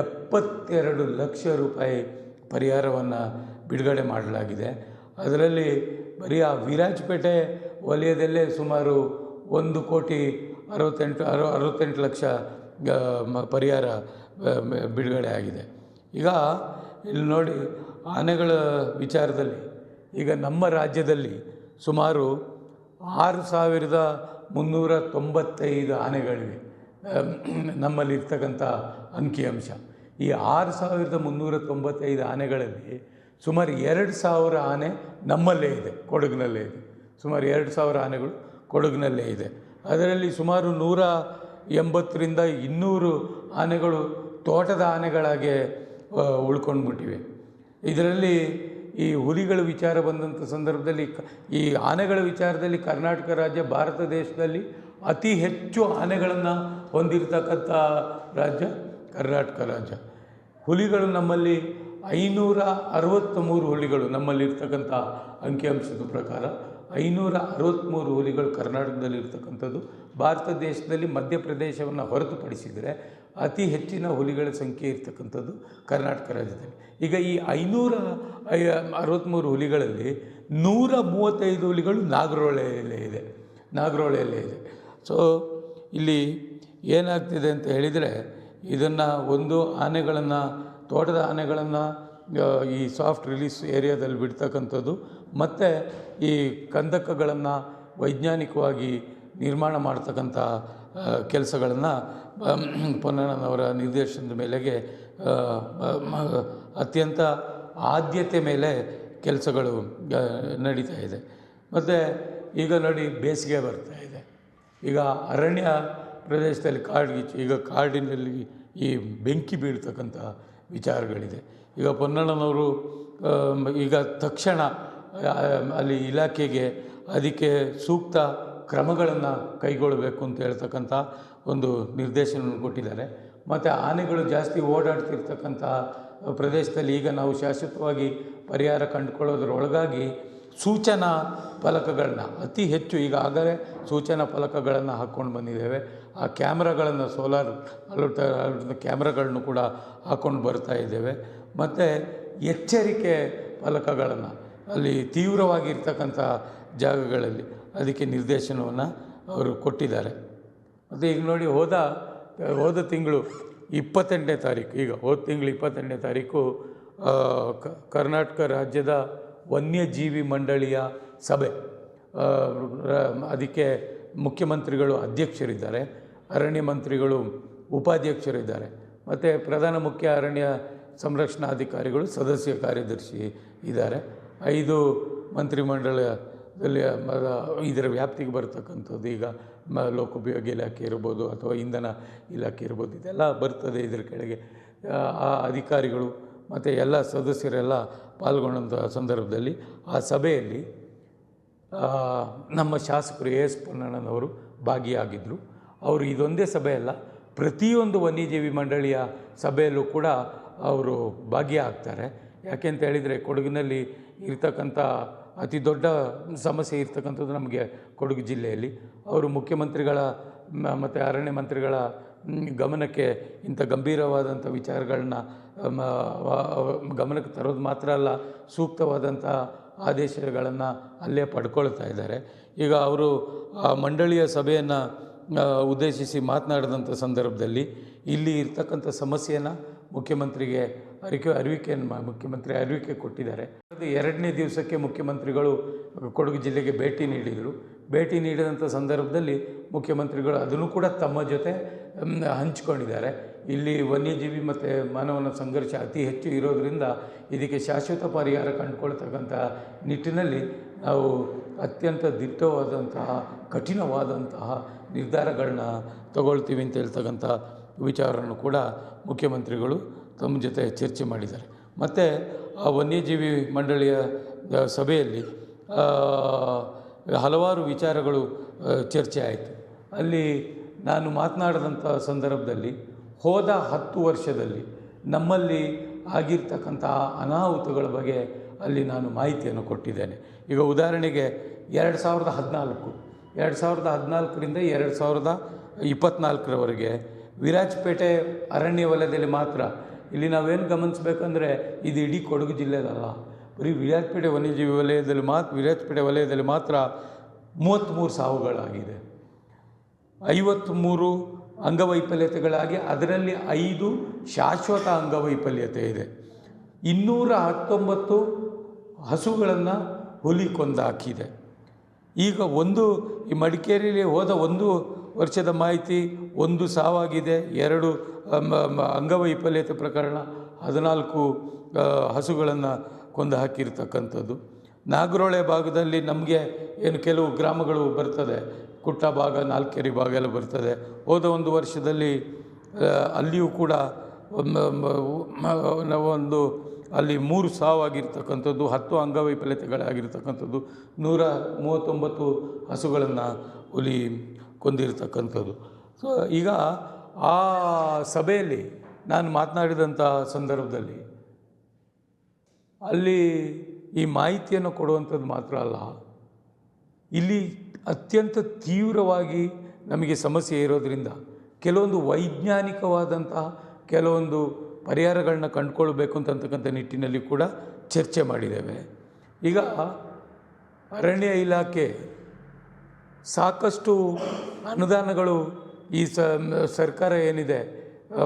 ಎಪ್ಪತ್ತೆರಡು ಲಕ್ಷ ರೂಪಾಯಿ ಪರಿಹಾರವನ್ನು ಬಿಡುಗಡೆ ಮಾಡಲಾಗಿದೆ. ಅದರಲ್ಲಿ ಬರೀ ಆ ವಿರಾಜಪೇಟೆ ವಲಯದಲ್ಲೇ ಸುಮಾರು ಒಂದು ಕೋಟಿ ಅರವತ್ತೆಂಟು, ಅರ, ಅರವತ್ತೆಂಟು ಲಕ್ಷ ಪರಿಹಾರ ಬಿಡುಗಡೆ ಆಗಿದೆ. ಈಗ ಇಲ್ಲಿ ನೋಡಿ ಆನೆಗಳ ವಿಚಾರದಲ್ಲಿ, ಈಗ ನಮ್ಮ ರಾಜ್ಯದಲ್ಲಿ ಸುಮಾರು ಆರು ಸಾವಿರದ ಮುನ್ನೂರ ತೊಂಬತ್ತೈದು ಆನೆಗಳಿವೆ. ನಮ್ಮಲ್ಲಿ ನಮ್ಮಲ್ಲಿರ್ತಕ್ಕಂಥ ಅಂಕಿಅಂಶ ಈ ಆರು ಸಾವಿರದ ಮುನ್ನೂರ ತೊಂಬತ್ತೈದು ಆನೆಗಳಲ್ಲಿ ಸುಮಾರು ಎರಡು ಸಾವಿರ ಆನೆ ನಮ್ಮಲ್ಲೇ ಇದೆ, ಕೊಡಗಿನಲ್ಲೇ ಇದೆ. ಸುಮಾರು ಎರಡು ಸಾವಿರ ಆನೆಗಳು ಕೊಡಗಿನಲ್ಲೇ ಇದೆ. ಅದರಲ್ಲಿ ಸುಮಾರು ನೂರ ಎಂಬತ್ತರಿಂದ ಇನ್ನೂರು ಆನೆಗಳು, ತೋಟದ ಆನೆಗಳಾಗೆ ಉಳ್ಕೊಂಡ್ಬಿಟ್ಟಿವೆ. ಇದರಲ್ಲಿ ಈ ಹುಲಿಗಳ ವಿಚಾರ ಬಂದಂಥ ಸಂದರ್ಭದಲ್ಲಿ ಈ ಆನೆಗಳ ವಿಚಾರದಲ್ಲಿ ಕರ್ನಾಟಕ ರಾಜ್ಯ, ಭಾರತ ದೇಶದಲ್ಲಿ ಅತಿ ಹೆಚ್ಚು ಆನೆಗಳನ್ನು ಹೊಂದಿರತಕ್ಕಂಥ ರಾಜ್ಯ ಕರ್ನಾಟಕ ರಾಜ್ಯ. ಹುಲಿಗಳು ನಮ್ಮಲ್ಲಿ ಐನೂರ ಅರವತ್ತ್ಮೂರು ಹುಲಿಗಳು ನಮ್ಮಲ್ಲಿರ್ತಕ್ಕಂಥ ಅಂಕಿಅಂಶದ ಪ್ರಕಾರ ಐನೂರ ಅರವತ್ತ್ಮೂರು ಹುಲಿಗಳು ಕರ್ನಾಟಕದಲ್ಲಿ ಇರ್ತಕ್ಕಂಥದ್ದು ಭಾರತ ದೇಶದಲ್ಲಿ ಮಧ್ಯಪ್ರದೇಶವನ್ನು ಹೊರತುಪಡಿಸಿದರೆ ಅತಿ ಹೆಚ್ಚಿನ ಹುಲಿಗಳ ಸಂಖ್ಯೆ ಇರ್ತಕ್ಕಂಥದ್ದು ಕರ್ನಾಟಕ ರಾಜ್ಯದಲ್ಲಿ. ಈಗ ಈ ಐನೂರ ಅರವತ್ತ್ಮೂರು ಹುಲಿಗಳಲ್ಲಿ ನೂರ ಮೂವತ್ತೈದು ಹುಲಿಗಳು ನಾಗರೋಳೆಯಲ್ಲೇ ಇದೆ. ನಾಗರೋಳೆಯಲ್ಲೇ ಇದೆ. ಸೊ ಇಲ್ಲಿ ಏನಾಗ್ತಿದೆ ಅಂತ ಹೇಳಿದರೆ ಇದನ್ನು ಒಂದು ಆನೆಗಳನ್ನು, ತೋಟದ ಆನೆಗಳನ್ನು ಈ ಸಾಫ್ಟ್ ರಿಲೀಸ್ ಏರಿಯಾದಲ್ಲಿ ಬಿಡ್ತಕ್ಕಂಥದ್ದು ಮತ್ತು ಈ ಕಂದಕಗಳನ್ನು ವೈಜ್ಞಾನಿಕವಾಗಿ ನಿರ್ಮಾಣ ಮಾಡ್ತಕ್ಕಂಥ ಕೆಲಸಗಳನ್ನು ಪೊನ್ನಣ್ಣನವರ ನಿರ್ದೇಶನದ ಮೇಲೆಗೆ ಅತ್ಯಂತ ಆದ್ಯತೆ ಮೇಲೆ ಕೆಲಸಗಳು ನಡೀತಾ ಇದೆ. ಮತ್ತು ಈಗ ನೋಡಿ ಬೇಸಿಗೆ ಬರ್ತಾ ಇದೆ. ಈಗ ಅರಣ್ಯ ಪ್ರದೇಶದಲ್ಲಿ ಕಾಡ್ಗಿಚ್ಚು ಈಗ ಕಾಡಿನಲ್ಲಿ ಈ ಬೆಂಕಿ ಬೀಳ್ತಕ್ಕಂಥ ವಿಚಾರಗಳಿದೆ. ಈಗ ಪೊನ್ನಣ್ಣನವರು ಈಗ ತಕ್ಷಣ ಅಲ್ಲಿ ಇಲಾಖೆಗೆ ಅದಕ್ಕೆ ಸೂಕ್ತ ಕ್ರಮಗಳನ್ನು ಕೈಗೊಳ್ಳಬೇಕು ಅಂತ ಹೇಳ್ತಕ್ಕಂಥ ಒಂದು ನಿರ್ದೇಶನವನ್ನು ಕೊಟ್ಟಿದ್ದಾರೆ. ಮತ್ತು ಆನೆಗಳು ಜಾಸ್ತಿ ಓಡಾಡ್ತಿರ್ತಕ್ಕಂಥ ಪ್ರದೇಶದಲ್ಲಿ ಈಗ ನಾವು ಶಾಶ್ವತವಾಗಿ ಪರಿಹಾರ ಕಂಡುಕೊಳ್ಳೋದ್ರೊಳಗಾಗಿ ಸೂಚನಾ ಫಲಕಗಳನ್ನ ಅತಿ ಹೆಚ್ಚು ಈಗಾಗಲೇ ಸೂಚನಾ ಫಲಕಗಳನ್ನು ಹಾಕ್ಕೊಂಡು ಬಂದಿದ್ದೇವೆ. ಆ ಕ್ಯಾಮ್ರಾಗಳನ್ನು ಸೋಲಾರ್ ಅಲರ್ಟ್ ಕ್ಯಾಮ್ರಾಗಳನ್ನು ಕೂಡ ಹಾಕ್ಕೊಂಡು ಬರ್ತಾ ಇದ್ದೇವೆ. ಮತ್ತು ಎಚ್ಚರಿಕೆ ಫಲಕಗಳನ್ನು ಅಲ್ಲಿ ತೀವ್ರವಾಗಿರ್ತಕ್ಕಂಥ ಜಾಗಗಳಲ್ಲಿ ಅದಕ್ಕೆ ನಿರ್ದೇಶನವನ್ನು ಅವರು ಕೊಟ್ಟಿದ್ದಾರೆ. ಮತ್ತು ಈಗ ನೋಡಿ ಹೋದ ಹೋದ ತಿಂಗಳು ಇಪ್ಪತ್ತೆಂಟನೇ ತಾರೀಕು, ಈಗ ಹೋದ ತಿಂಗಳು ಇಪ್ಪತ್ತೆಂಟನೇ ತಾರೀಕು ಕರ್ನಾಟಕ ರಾಜ್ಯದ ವನ್ಯಜೀವಿ ಮಂಡಳಿಯ ಸಭೆ ಅದಕ್ಕೆ ಮುಖ್ಯಮಂತ್ರಿಗಳು ಅಧ್ಯಕ್ಷರಿದ್ದಾರೆ, ಅರಣ್ಯ ಮಂತ್ರಿಗಳು ಉಪಾಧ್ಯಕ್ಷರಿದ್ದಾರೆ, ಮತ್ತು ಪ್ರಧಾನ ಮುಖ್ಯ ಅರಣ್ಯ ಸಂರಕ್ಷಣಾಧಿಕಾರಿಗಳು ಸದಸ್ಯ ಕಾರ್ಯದರ್ಶಿ ಇದ್ದಾರೆ. ಐದು ಮಂತ್ರಿಮಂಡಲದಲ್ಲಿ ಇದರ ವ್ಯಾಪ್ತಿಗೆ ಬರ್ತಕ್ಕಂಥದ್ದು ಈಗ ಮ ಲೋಕೋಪಯೋಗಿ ಇಲಾಖೆ ಇರ್ಬೋದು ಅಥವಾ ಇಂಧನ ಇಲಾಖೆ ಇರ್ಬೋದು ಇದೆಲ್ಲ ಬರ್ತದೆ ಇದರ ಕೆಳಗೆ. ಆ, ಅಧಿಕಾರಿಗಳು ಮತ್ತು ಎಲ್ಲ ಸದಸ್ಯರೆಲ್ಲ ಪಾಲ್ಗೊಂಡಂಥ ಸಂದರ್ಭದಲ್ಲಿ ಆ ಸಭೆಯಲ್ಲಿ ನಮ್ಮ ಶಾಸಕರು ಎ ಎಸ್ ಪೊನ್ನಣ್ಣನವರು ಭಾಗಿಯಾಗಿದ್ದರು ಅವರು ಇದೊಂದೇ ಸಭೆ ಅಲ್ಲ ಪ್ರತಿಯೊಂದು ವನ್ಯಜೀವಿ ಮಂಡಳಿಯ ಸಭೆಯಲ್ಲೂ ಕೂಡ ಅವರು ಭಾಗಿಯಾಗ್ತಾರೆ. ಯಾಕೆ ಅಂತ ಹೇಳಿದರೆ ಕೊಡಗಿನಲ್ಲಿ ಇರ್ತಕ್ಕಂಥ ಅತಿ ದೊಡ್ಡ ಸಮಸ್ಯೆ ಇರ್ತಕ್ಕಂಥದ್ದು ನಮಗೆ ಕೊಡಗು ಜಿಲ್ಲೆಯಲ್ಲಿ. ಅವರು ಮುಖ್ಯಮಂತ್ರಿಗಳ ಮತ್ತು ಅರಣ್ಯ ಮಂತ್ರಿಗಳ ಗಮನಕ್ಕೆ ಇಂಥ ಗಂಭೀರವಾದಂಥ ವಿಚಾರಗಳನ್ನ ಗಮನಕ್ಕೆ ತರೋದು ಮಾತ್ರ ಅಲ್ಲ, ಸೂಕ್ತವಾದಂಥ ಆದೇಶಗಳನ್ನು ಅಲ್ಲೇ ಪಡ್ಕೊಳ್ತಾ ಇದ್ದಾರೆ. ಈಗ ಅವರು ಆ ಮಂಡಳಿಯ ಸಭೆಯನ್ನು ಉದ್ದೇಶಿಸಿ ಮಾತನಾಡಿದಂಥ ಸಂದರ್ಭದಲ್ಲಿ ಇಲ್ಲಿ ಇರ್ತಕ್ಕಂಥ ಸಮಸ್ಯೆಯನ್ನು ಮುಖ್ಯಮಂತ್ರಿಗೆ ಅರಿಕೆ ಅರಿವಿಕೆಯನ್ನು ಮುಖ್ಯಮಂತ್ರಿ ಅರಿವಿಕೆ ಕೊಟ್ಟಿದ್ದಾರೆ. ಅದು ಎರಡನೇ ದಿವಸಕ್ಕೆ ಮುಖ್ಯಮಂತ್ರಿಗಳು ಕೊಡಗು ಜಿಲ್ಲೆಗೆ ಭೇಟಿ ನೀಡಿದರು. ಭೇಟಿ ನೀಡಿದಂಥ ಸಂದರ್ಭದಲ್ಲಿ ಮುಖ್ಯಮಂತ್ರಿಗಳು ಅದನ್ನು ಕೂಡ ತಮ್ಮ ಜೊತೆ ಹಂಚ್ಕೊಂಡಿದ್ದಾರೆ. ಇಲ್ಲಿ ವನ್ಯಜೀವಿ ಮತ್ತು ಮಾನವನ ಸಂಘರ್ಷ ಅತಿ ಹೆಚ್ಚು ಇರೋದರಿಂದ ಇದಕ್ಕೆ ಶಾಶ್ವತ ಪರಿಹಾರ ಕಂಡುಕೊಳ್ತಕ್ಕಂಥ ನಿಟ್ಟಿನಲ್ಲಿ ನಾವು ಅತ್ಯಂತ ದಿಟ್ಟವಾದಂತಹ, ಕಠಿಣವಾದಂತಹ ನಿರ್ಧಾರಗಳನ್ನ ತಗೊಳ್ತೀವಿ ಅಂತ ಹೇಳ್ತಕ್ಕಂಥ ವಿಚಾರವನ್ನು ಕೂಡ ಮುಖ್ಯಮಂತ್ರಿಗಳು ತಮ್ಮ ಜೊತೆ ಚರ್ಚೆ ಮಾಡಿದ್ದಾರೆ. ಮತ್ತು ಆ ವನ್ಯಜೀವಿ ಮಂಡಳಿಯ ಸಭೆಯಲ್ಲಿ ಹಲವಾರು ವಿಚಾರಗಳು ಚರ್ಚೆ ಆಯಿತು. ಅಲ್ಲಿ ನಾನು ಮಾತನಾಡಿದಂಥ ಸಂದರ್ಭದಲ್ಲಿ, ಹೋದ ಹತ್ತು ವರ್ಷದಲ್ಲಿ ನಮ್ಮಲ್ಲಿ ಆಗಿರ್ತಕ್ಕಂಥ ಅನಾಹುತಗಳ ಬಗ್ಗೆ ಅಲ್ಲಿ ನಾನು ಮಾಹಿತಿಯನ್ನು ಕೊಟ್ಟಿದ್ದೇನೆ. ಈಗ ಉದಾಹರಣೆಗೆ ಎರಡು ಸಾವಿರದ ಹದಿನಾಲ್ಕು, ಎರಡು ಸಾವಿರದ ಹದಿನಾಲ್ಕರಿಂದ ಎರಡು ಸಾವಿರದ ಇಪ್ಪತ್ತ್ನಾಲ್ಕರವರೆಗೆ ವಿರಾಜಪೇಟೆ ಅರಣ್ಯ ವಲಯದಲ್ಲಿ ಮಾತ್ರ ಇಲ್ಲಿ ನಾವೇನು ಗಮನಿಸ್ಬೇಕಂದ್ರೆ ಇದು ಇಡೀ ಕೊಡಗು ಜಿಲ್ಲೆದಲ್ಲ. ಬರೀ ವಿರಾಜಪೇಟೆ ವನ್ಯಜೀವಿ ವಲಯದಲ್ಲಿ ಮಾತ್ರ ವಿರಾಜಪೇಟೆ ವಲಯದಲ್ಲಿ ಮಾತ್ರ ಮೂವತ್ತ್ಮೂರು ಸಾವುಗಳಾಗಿದೆ. ಐವತ್ತ್ಮೂರು ಅಂಗವೈಫಲ್ಯತೆಗಳಾಗಿ ಅದರಲ್ಲಿ ಐದು ಶಾಶ್ವತ ಅಂಗವೈಫಲ್ಯತೆ ಇದೆ. ಇನ್ನೂರ ಹತ್ತೊಂಬತ್ತು ಹಸುಗಳನ್ನು ಹುಲಿ ಕೊಂದಾಕಿದೆ. ಈಗ ಒಂದು ಈ ಮಡಿಕೇರಿಯಲ್ಲಿ ಹೋದ ಒಂದು ವರ್ಷದ ಮಾಹಿತಿ ಒಂದು ಸಾವಾಗಿದೆ, ಎರಡು ಅಂಗವೈಫಲ್ಯತೆ ಪ್ರಕರಣ ಹದಿನಾಲ್ಕು ಹಸುಗಳನ್ನು ಕೊಂದು ಹಾಕಿರ್ತಕ್ಕಂಥದ್ದು. ನಾಗರೋಳೆ ಭಾಗದಲ್ಲಿ ನಮಗೆ ಏನು ಕೆಲವು ಗ್ರಾಮಗಳು ಬರ್ತದೆ, ಕುಟ್ಟ ಭಾಗ, ನಾಲ್ಕೆರೆ ಭಾಗ ಎಲ್ಲ ಬರ್ತದೆ. ಹೋದ ಒಂದು ವರ್ಷದಲ್ಲಿ ಅಲ್ಲಿಯೂ ಕೂಡ ಒಂದು, ಅಲ್ಲಿ ಮೂರು ಸಾವಾಗಿರ್ತಕ್ಕಂಥದ್ದು, ಹತ್ತು ಅಂಗವೈಫಲ್ಯತೆಗಳಾಗಿರ್ತಕ್ಕಂಥದ್ದು, ನೂರ ಮೂವತ್ತೊಂಬತ್ತು ಹಸುಗಳನ್ನು ಹುಲಿ ಕೊಂದಿರ್ತಕ್ಕಂಥದ್ದು. ಸೊ ಈಗ ಆ ಸಭೆಯಲ್ಲಿ ನಾನು ಮಾತನಾಡಿದಂಥ ಸಂದರ್ಭದಲ್ಲಿ ಅಲ್ಲಿ ಈ ಮಾಹಿತಿಯನ್ನು ಕೊಡುವಂಥದ್ದು ಮಾತ್ರ ಅಲ್ಲ, ಇಲ್ಲಿ ಅತ್ಯಂತ ತೀವ್ರವಾಗಿ ನಮಗೆ ಸಮಸ್ಯೆ ಇರೋದರಿಂದ ಕೆಲವೊಂದು ವೈಜ್ಞಾನಿಕವಾದಂತಹ ಕೆಲವೊಂದು ಪರಿಹಾರಗಳನ್ನ ಕಂಡುಕೊಳ್ಬೇಕು ಅಂತಕ್ಕಂಥ ನಿಟ್ಟಿನಲ್ಲಿ ಕೂಡ ಚರ್ಚೆ ಮಾಡಿದ್ದೇವೆ. ಈಗ ಅರಣ್ಯ ಇಲಾಖೆ ಸಾಕಷ್ಟು ಅನುದಾನಗಳು ಈ ಸರ್ಕಾರ ಏನಿದೆ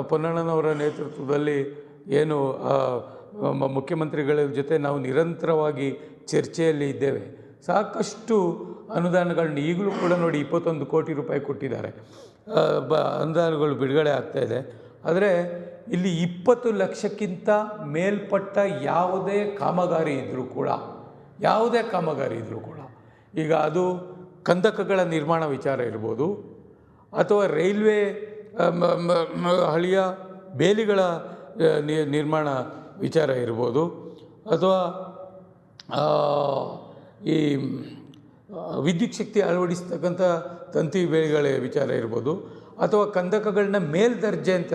ಪೊನ್ನಣ್ಣನವರ ನೇತೃತ್ವದಲ್ಲಿ ಏನು ಮುಖ್ಯಮಂತ್ರಿಗಳ ಜೊತೆ ನಾವು ನಿರಂತರವಾಗಿ ಚರ್ಚೆಯಲ್ಲಿ ಇದ್ದೇವೆ. ಸಾಕಷ್ಟು ಅನುದಾನಗಳನ್ನ ಈಗಲೂ ಕೂಡ ನೋಡಿ ಇಪ್ಪತ್ತೊಂದು ಕೋಟಿ ರೂಪಾಯಿ ಕೊಟ್ಟಿದ್ದಾರೆ. ಬ, ಅನುದಾನಗಳು ಬಿಡುಗಡೆ ಆಗ್ತಾ ಇದೆ. ಆದರೆ ಇಲ್ಲಿ ಇಪ್ಪತ್ತು ಲಕ್ಷಕ್ಕಿಂತ ಮೇಲ್ಪಟ್ಟ ಯಾವುದೇ ಕಾಮಗಾರಿ ಇದ್ದರೂ ಕೂಡ, ಯಾವುದೇ ಕಾಮಗಾರಿ ಇದ್ದರೂ ಕೂಡ, ಈಗ ಅದು ಕಂದಕಗಳ ನಿರ್ಮಾಣ ವಿಚಾರ ಇರ್ಬೋದು, ಅಥವಾ ರೈಲ್ವೆ ಹಳಿಯ ಬೇಲಿಗಳ ನಿರ್ಮಾಣ ವಿಚಾರ ಇರ್ಬೋದು, ಅಥವಾ ಈ ವಿದ್ಯುತ್ ಶಕ್ತಿ ಅಳವಡಿಸ್ತಕ್ಕಂಥ ತಂತಿ ಬೇಲಿಗಳ ವಿಚಾರ ಇರ್ಬೋದು, ಅಥವಾ ಕಂದಕಗಳನ್ನ ಮೇಲ್ದರ್ಜೆ ಅಂತ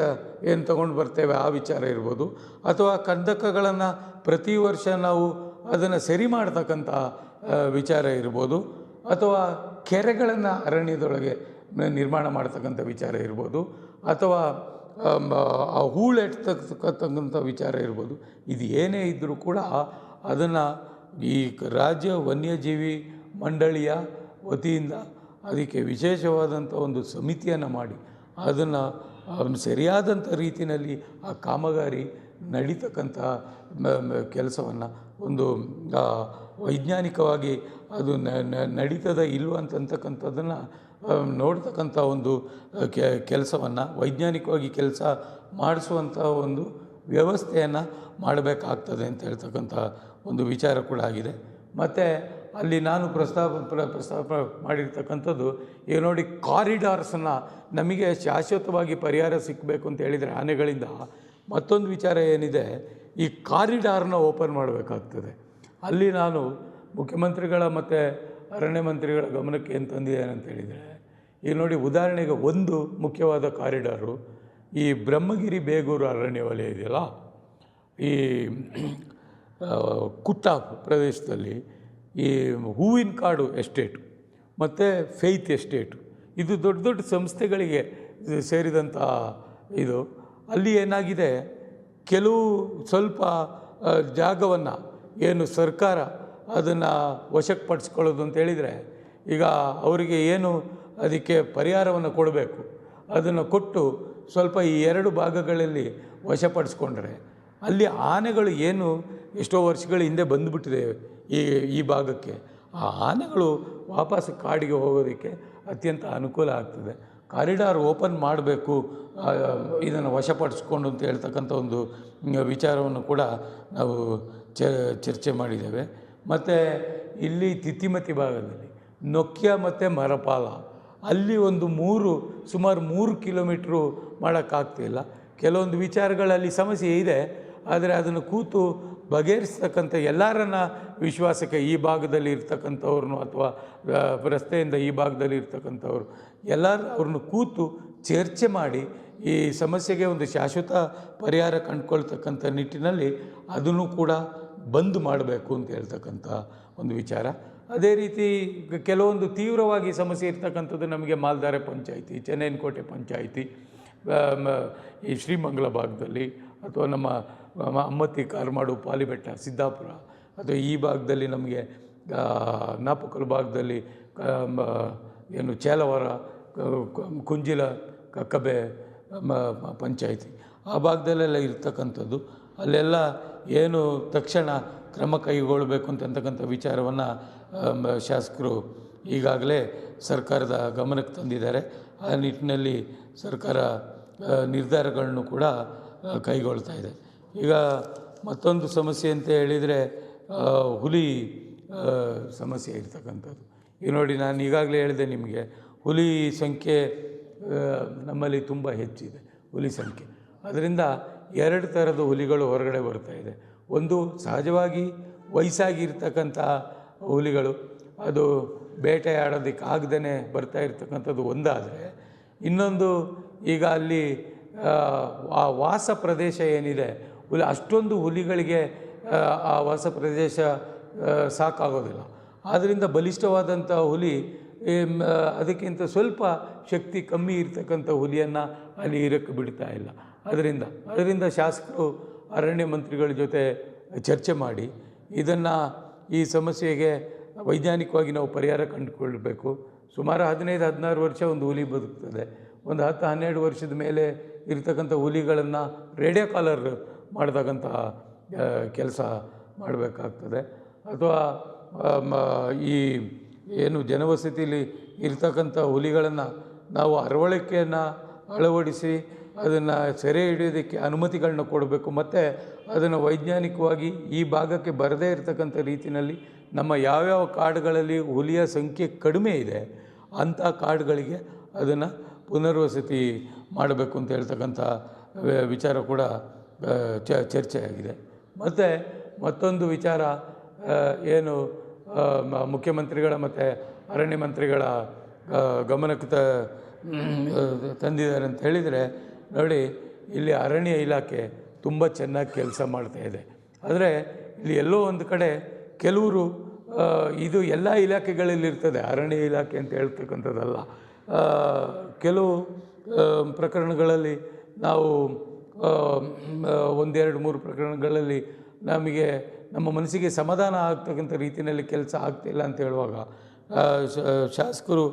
ಏನು ತಗೊಂಡು ಬರ್ತೇವೆ ಆ ವಿಚಾರ ಇರ್ಬೋದು, ಅಥವಾ ಕಂದಕಗಳನ್ನು ಪ್ರತಿ ವರ್ಷ ನಾವು ಅದನ್ನು ಸರಿ ಮಾಡ್ತಕ್ಕಂಥ ವಿಚಾರ ಇರ್ಬೋದು. ಅಥವಾ ಕೆರೆಗಳನ್ನು ಅರಣ್ಯದೊಳಗೆ ನಿರ್ಮಾಣ ಮಾಡ್ತಕ್ಕಂಥ ವಿಚಾರ ಇರ್ಬೋದು, ಅಥವಾ ಆ ಹೂಳೆಟ್ತಕ್ಕಂಥ ವಿಚಾರ ಇರ್ಬೋದು. ಇದು ಏನೇ ಇದ್ದರೂ ಕೂಡ ಅದನ್ನು ಈ ರಾಜ್ಯ ವನ್ಯಜೀವಿ ಮಂಡಳಿಯ ವತಿಯಿಂದ ಅದಕ್ಕೆ ವಿಶೇಷವಾದಂಥ ಒಂದು ಸಮಿತಿಯನ್ನು ಮಾಡಿ ಅದನ್ನು ಸರಿಯಾದಂಥ ರೀತಿಯಲ್ಲಿ ಆ ಕಾಮಗಾರಿ ನಡೀತಕ್ಕಂಥ ಕೆಲಸವನ್ನು ಒಂದು ವೈಜ್ಞಾನಿಕವಾಗಿ ಅದು ನಡೀತದ ಇಲ್ವ ಅಂತಕ್ಕಂಥದ್ದನ್ನು ನೋಡ್ತಕ್ಕಂಥ ಒಂದು ಕೆಲಸವನ್ನು, ವೈಜ್ಞಾನಿಕವಾಗಿ ಕೆಲಸ ಮಾಡಿಸುವಂಥ ಒಂದು ವ್ಯವಸ್ಥೆಯನ್ನು ಮಾಡಬೇಕಾಗ್ತದೆ ಅಂತ ಹೇಳ್ತಕ್ಕಂಥ ಒಂದು ವಿಚಾರ ಕೂಡ ಆಗಿದೆ. ಮತ್ತು ಅಲ್ಲಿ ನಾನು ಪ್ರಸ್ತಾಪ, ಪ್ರ, ಪ್ರಸ್ತಾಪ ಮಾಡಿರ್ತಕ್ಕಂಥದ್ದು ಈಗ ನೋಡಿ ಕಾರಿಡಾರ್ಸನ್ನು ನಮಗೆ ಶಾಶ್ವತವಾಗಿ ಪರಿಹಾರ ಸಿಕ್ಕಬೇಕು ಅಂತ ಹೇಳಿದರೆ ಆನೆಗಳಿಂದ ಮತ್ತೊಂದು ವಿಚಾರ ಏನಿದೆ, ಈ ಕಾರಿಡಾರ್ನ ಓಪನ್ ಮಾಡಬೇಕಾಗ್ತದೆ. ಅಲ್ಲಿ ನಾನು ಮುಖ್ಯಮಂತ್ರಿಗಳ ಮತ್ತು ಅರಣ್ಯ ಮಂತ್ರಿಗಳ ಗಮನಕ್ಕೆ ಏನು ತಂದಿದ್ದೇನೆ ಅಂತ ಹೇಳಿದರೆ ಈಗ ನೋಡಿ ಉದಾಹರಣೆಗೆ ಒಂದು ಮುಖ್ಯವಾದ ಕಾರಿಡಾರು, ಈ ಬ್ರಹ್ಮಗಿರಿ ಬೇಗೂರು ಅರಣ್ಯ ವಲಯ ಇದೆಯಲ್ಲ, ಈ ಕುಟ್ಟಾ ಪ್ರದೇಶದಲ್ಲಿ ಈ ಹೂವಿನ ಕಾಡು ಎಸ್ಟೇಟು, ಮತ್ತು ಫೇತ್ ಎಸ್ಟೇಟು, ಇದು ದೊಡ್ಡ ದೊಡ್ಡ ಸಂಸ್ಥೆಗಳಿಗೆ ಸೇರಿದಂಥ ಇದು. ಅಲ್ಲಿ ಏನಾಗಿದೆ, ಕೆಲವು ಸ್ವಲ್ಪ ಜಾಗವನ್ನು ಏನು ಸರ್ಕಾರ ಅದನ್ನು ವಶಕ್ಕೆ ಪಡಿಸ್ಕೊಳ್ಳೋದು ಅಂತ ಹೇಳಿದರೆ ಈಗ ಅವರಿಗೆ ಏನು ಅದಕ್ಕೆ ಪರಿಹಾರವನ್ನು ಕೊಡಬೇಕು, ಅದನ್ನು ಕೊಟ್ಟು ಸ್ವಲ್ಪ ಈ ಎರಡು ಭಾಗಗಳಲ್ಲಿ ವಶಪಡಿಸ್ಕೊಂಡ್ರೆ ಅಲ್ಲಿ ಆನೆಗಳು ಏನು ಎಷ್ಟೋ ವರ್ಷಗಳ ಹಿಂದೆ ಬಂದುಬಿಟ್ಟಿದೆ ಈ ಈ ಭಾಗಕ್ಕೆ, ಆ ಆನೆಗಳು ವಾಪಸ್ ಕಾಡಿಗೆ ಹೋಗೋದಕ್ಕೆ ಅತ್ಯಂತ ಅನುಕೂಲ ಆಗ್ತದೆ. ಕಾರಿಡಾರ್ ಓಪನ್ ಮಾಡಬೇಕು ಇದನ್ನು ವಶಪಡಿಸ್ಕೊಂಡು ಅಂತ ಹೇಳ್ತಕ್ಕಂಥ ಒಂದು ವಿಚಾರವನ್ನು ಕೂಡ ನಾವು ಚರ್ಚೆ ಮಾಡಿದ್ದೇವೆ. ಮತ್ತು ಇಲ್ಲಿ ತಿತಿಮತಿ ಭಾಗದಲ್ಲಿ ನೊಕ್ಯ ಮತ್ತು ಮರಪಾಲ. ಅಲ್ಲಿ ಒಂದು ಮೂರು, ಸುಮಾರು ಮೂರು ಕಿಲೋಮೀಟ್ರು ಮಾಡೋಕ್ಕಾಗ್ತಿಲ್ಲ ಕೆಲವೊಂದು ವಿಚಾರಗಳಲ್ಲಿ ಸಮಸ್ಯೆ ಇದೆ, ಆದರೆ ಅದನ್ನು ಕೂತು ಬಗೆಹರಿಸ್ತಕ್ಕಂಥ ಎಲ್ಲರನ್ನ ವಿಶ್ವಾಸಕ್ಕೆ ಈ ಭಾಗದಲ್ಲಿ ಇರ್ತಕ್ಕಂಥವ್ರನ್ನು ಅಥವಾ ರಸ್ತೆಯಿಂದ ಈ ಭಾಗದಲ್ಲಿ ಇರ್ತಕ್ಕಂಥವ್ರು, ಎಲ್ಲರೂ ಅವ್ರನ್ನ ಕೂತು ಚರ್ಚೆ ಮಾಡಿ ಈ ಸಮಸ್ಯೆಗೆ ಒಂದು ಶಾಶ್ವತ ಪರಿಹಾರ ಕಂಡುಕೊಳ್ತಕ್ಕಂಥ ನಿಟ್ಟಿನಲ್ಲಿ ಅದನ್ನು ಕೂಡ ಬಂದ್ ಮಾಡಬೇಕು ಅಂತ ಹೇಳ್ತಕ್ಕಂಥ ಒಂದು ವಿಚಾರ. ಅದೇ ರೀತಿ ಕೆಲವೊಂದು ತೀವ್ರವಾಗಿ ಸಮಸ್ಯೆ ಇರ್ತಕ್ಕಂಥದ್ದು ನಮಗೆ ಮಾಲ್ದಾರೆ ಪಂಚಾಯಿತಿ, ಚೆನ್ನೈನಕೋಟೆ ಪಂಚಾಯಿತಿ ಈ ಶ್ರೀಮಂಗಲ ಭಾಗದಲ್ಲಿ ಅಥವಾ ನಮ್ಮ ಅಮ್ಮತ್ತಿ ಕಾರ್ಮಾಡು, ಪಾಲಿಬೆಟ್ಟ, ಸಿದ್ದಾಪುರ ಅಥವಾ ಈ ಭಾಗದಲ್ಲಿ ನಮಗೆ ನಾಪಕಲ್ ಭಾಗದಲ್ಲಿ ಏನು ಚೇಲವರ ಕುಂಜಿಲ ಮ- ಪಂಚಾಯಿತಿ ಆ ಭಾಗದಲ್ಲೆಲ್ಲ ಇರ್ತಕ್ಕಂಥದ್ದು. ಅಲ್ಲೆಲ್ಲ ಏನು ತಕ್ಷಣ ಕ್ರಮ ಕೈಗೊಳ್ಳಬೇಕು ಅಂತಕ್ಕಂಥ ವಿಚಾರವನ್ನು ಶಾಸಕರು ಈಗಾಗಲೇ ಸರ್ಕಾರದ ಗಮನಕ್ಕೆ ತಂದಿದ್ದಾರೆ. ಆ ನಿಟ್ಟಿನಲ್ಲಿ ಸರ್ಕಾರ ನಿರ್ಧಾರಗಳನ್ನು ಕೂಡ ಕೈಗೊಳ್ತಾ ಇದೆ. ಈಗ ಮತ್ತೊಂದು ಸಮಸ್ಯೆ ಅಂತ ಹೇಳಿದರೆ ಹುಲಿ ಸಮಸ್ಯೆ ಇರ್ತಕ್ಕಂಥದ್ದು. ಈಗ ನೋಡಿ ನಾನು ಈಗಾಗಲೇ ಹೇಳಿದೆ ನಿಮಗೆ, ಹುಲಿ ಸಂಖ್ಯೆ ನಮ್ಮಲ್ಲಿ ತುಂಬ ಹೆಚ್ಚಿದೆ, ಹುಲಿ ಸಂಖ್ಯೆ. ಅದರಿಂದ ಎರಡು ಥರದ ಹುಲಿಗಳು ಹೊರಗಡೆ ಬರ್ತಾ ಇದೆ. ಒಂದು ಸಹಜವಾಗಿ ವಯಸ್ಸಾಗಿರ್ತಕ್ಕಂಥ ಹುಲಿಗಳು ಅದು ಬೇಟೆಯಾಡೋದಕ್ಕೆ ಆಗದೇ ಬರ್ತಾ ಇರ್ತಕ್ಕಂಥದ್ದು ಒಂದಾದರೆ ಇನ್ನೊಂದು ಈಗ ಅಲ್ಲಿ ಆ, ವಾಸ ಪ್ರದೇಶ ಏನಿದೆ ಹುಲಿ ಅಷ್ಟೊಂದು ಹುಲಿಗಳಿಗೆ ಆ, ವಾಸ ಪ್ರದೇಶ ಸಾಕಾಗೋದಿಲ್ಲ. ಆದ್ದರಿಂದ ಬಲಿಷ್ಠವಾದಂಥ ಹುಲಿ ಅದಕ್ಕಿಂತ ಸ್ವಲ್ಪ ಶಕ್ತಿ ಕಮ್ಮಿ ಇರ್ತಕ್ಕಂಥ ಹುಲಿಯನ್ನು ಅಲ್ಲಿ ಇರೋಕ್ಕೆ ಬಿಡ್ತಾ ಇಲ್ಲ. ಅದರಿಂದ ಅದರಿಂದ ಶಾಸಕರು ಅರಣ್ಯ ಮಂತ್ರಿಗಳ ಜೊತೆ ಚರ್ಚೆ ಮಾಡಿ ಇದನ್ನು ಈ ಸಮಸ್ಯೆಗೆ ವೈಜ್ಞಾನಿಕವಾಗಿ ನಾವು ಪರಿಹಾರ ಕಂಡುಕೊಳ್ಬೇಕು. ಸುಮಾರು ಹದಿನೈದು, ಹದಿನಾರು ವರ್ಷ ಒಂದು ಹುಲಿ ಬದುಕ್ತದೆ. ಒಂದು ಹತ್ತು, ಹನ್ನೆರಡು ವರ್ಷದ ಮೇಲೆ ಇರ್ತಕ್ಕಂಥ ಹುಲಿಗಳನ್ನು ರೇಡಿಯೋ ಕಾಲರ್ ಮಾಡ್ತಕ್ಕಂಥ ಕೆಲಸ ಮಾಡಬೇಕಾಗ್ತದೆ. ಅಥವಾ ಈ ಏನು ಜನವಸತಿಲಿ ಇರ್ತಕ್ಕಂಥ ಹುಲಿಗಳನ್ನು ನಾವು ಅರವಳಿಕೆಯನ್ನು ಅಳವಡಿಸಿ ಅದನ್ನು ಸೆರೆ ಹಿಡಿಯೋದಕ್ಕೆ ಅನುಮತಿಗಳನ್ನ ಕೊಡಬೇಕು. ಮತ್ತು ಅದನ್ನು ವೈಜ್ಞಾನಿಕವಾಗಿ ಈ ಭಾಗಕ್ಕೆ ಬರದೇ ಇರತಕ್ಕಂಥ ರೀತಿಯಲ್ಲಿ ನಮ್ಮ ಯಾವ್ಯಾವ ಕಾಡುಗಳಲ್ಲಿ ಹುಲಿಯ ಸಂಖ್ಯೆ ಕಡಿಮೆ ಇದೆ, ಅಂಥ ಕಾಡುಗಳಿಗೆ ಅದನ್ನು ಪುನರ್ವಸತಿ ಮಾಡಬೇಕು ಅಂತ ಹೇಳ್ತಕ್ಕಂಥ ವಿಚಾರ ಕೂಡ ಚ ಚರ್ಚೆ ಆಗಿದೆ ಮತ್ತು ಮತ್ತೊಂದು ವಿಚಾರ ಏನು ಮುಖ್ಯಮಂತ್ರಿಗಳ ಮತ್ತು ಅರಣ್ಯ ಮಂತ್ರಿಗಳ ಗಮನಕ್ಕೆ ತಂದಿದ್ದಾರೆ ಅಂತ ಹೇಳಿದರೆ ನೋಡಿ, ಇಲ್ಲಿ ಅರಣ್ಯ ಇಲಾಖೆ ತುಂಬ ಚೆನ್ನಾಗಿ ಕೆಲಸ ಮಾಡ್ತಾ ಇದೆ. ಆದರೆ ಇಲ್ಲಿ ಎಲ್ಲೋ ಒಂದು ಕಡೆ ಕೆಲವರು ಇದು ಎಲ್ಲ ಇಲಾಖೆಗಳಲ್ಲಿ ಇರ್ತದೆ. ಅರಣ್ಯ ಇಲಾಖೆ ಅಂತ ಹೇಳ್ತಕ್ಕಂಥದ್ದಲ್ಲ. ಕೆಲವು ಪ್ರಕರಣಗಳಲ್ಲಿ ನಾವು ಒಂದೆರಡು ಮೂರು ಪ್ರಕರಣಗಳಲ್ಲಿ ನಮಗೆ, ನಮ್ಮ ಮನಸ್ಸಿಗೆ ಸಮಾಧಾನ ಆಗ್ತಕ್ಕಂಥ ರೀತಿಯಲ್ಲಿ ಕೆಲಸ ಆಗ್ತಿಲ್ಲ ಅಂತ ಹೇಳುವಾಗ ಶಾಸಕರು,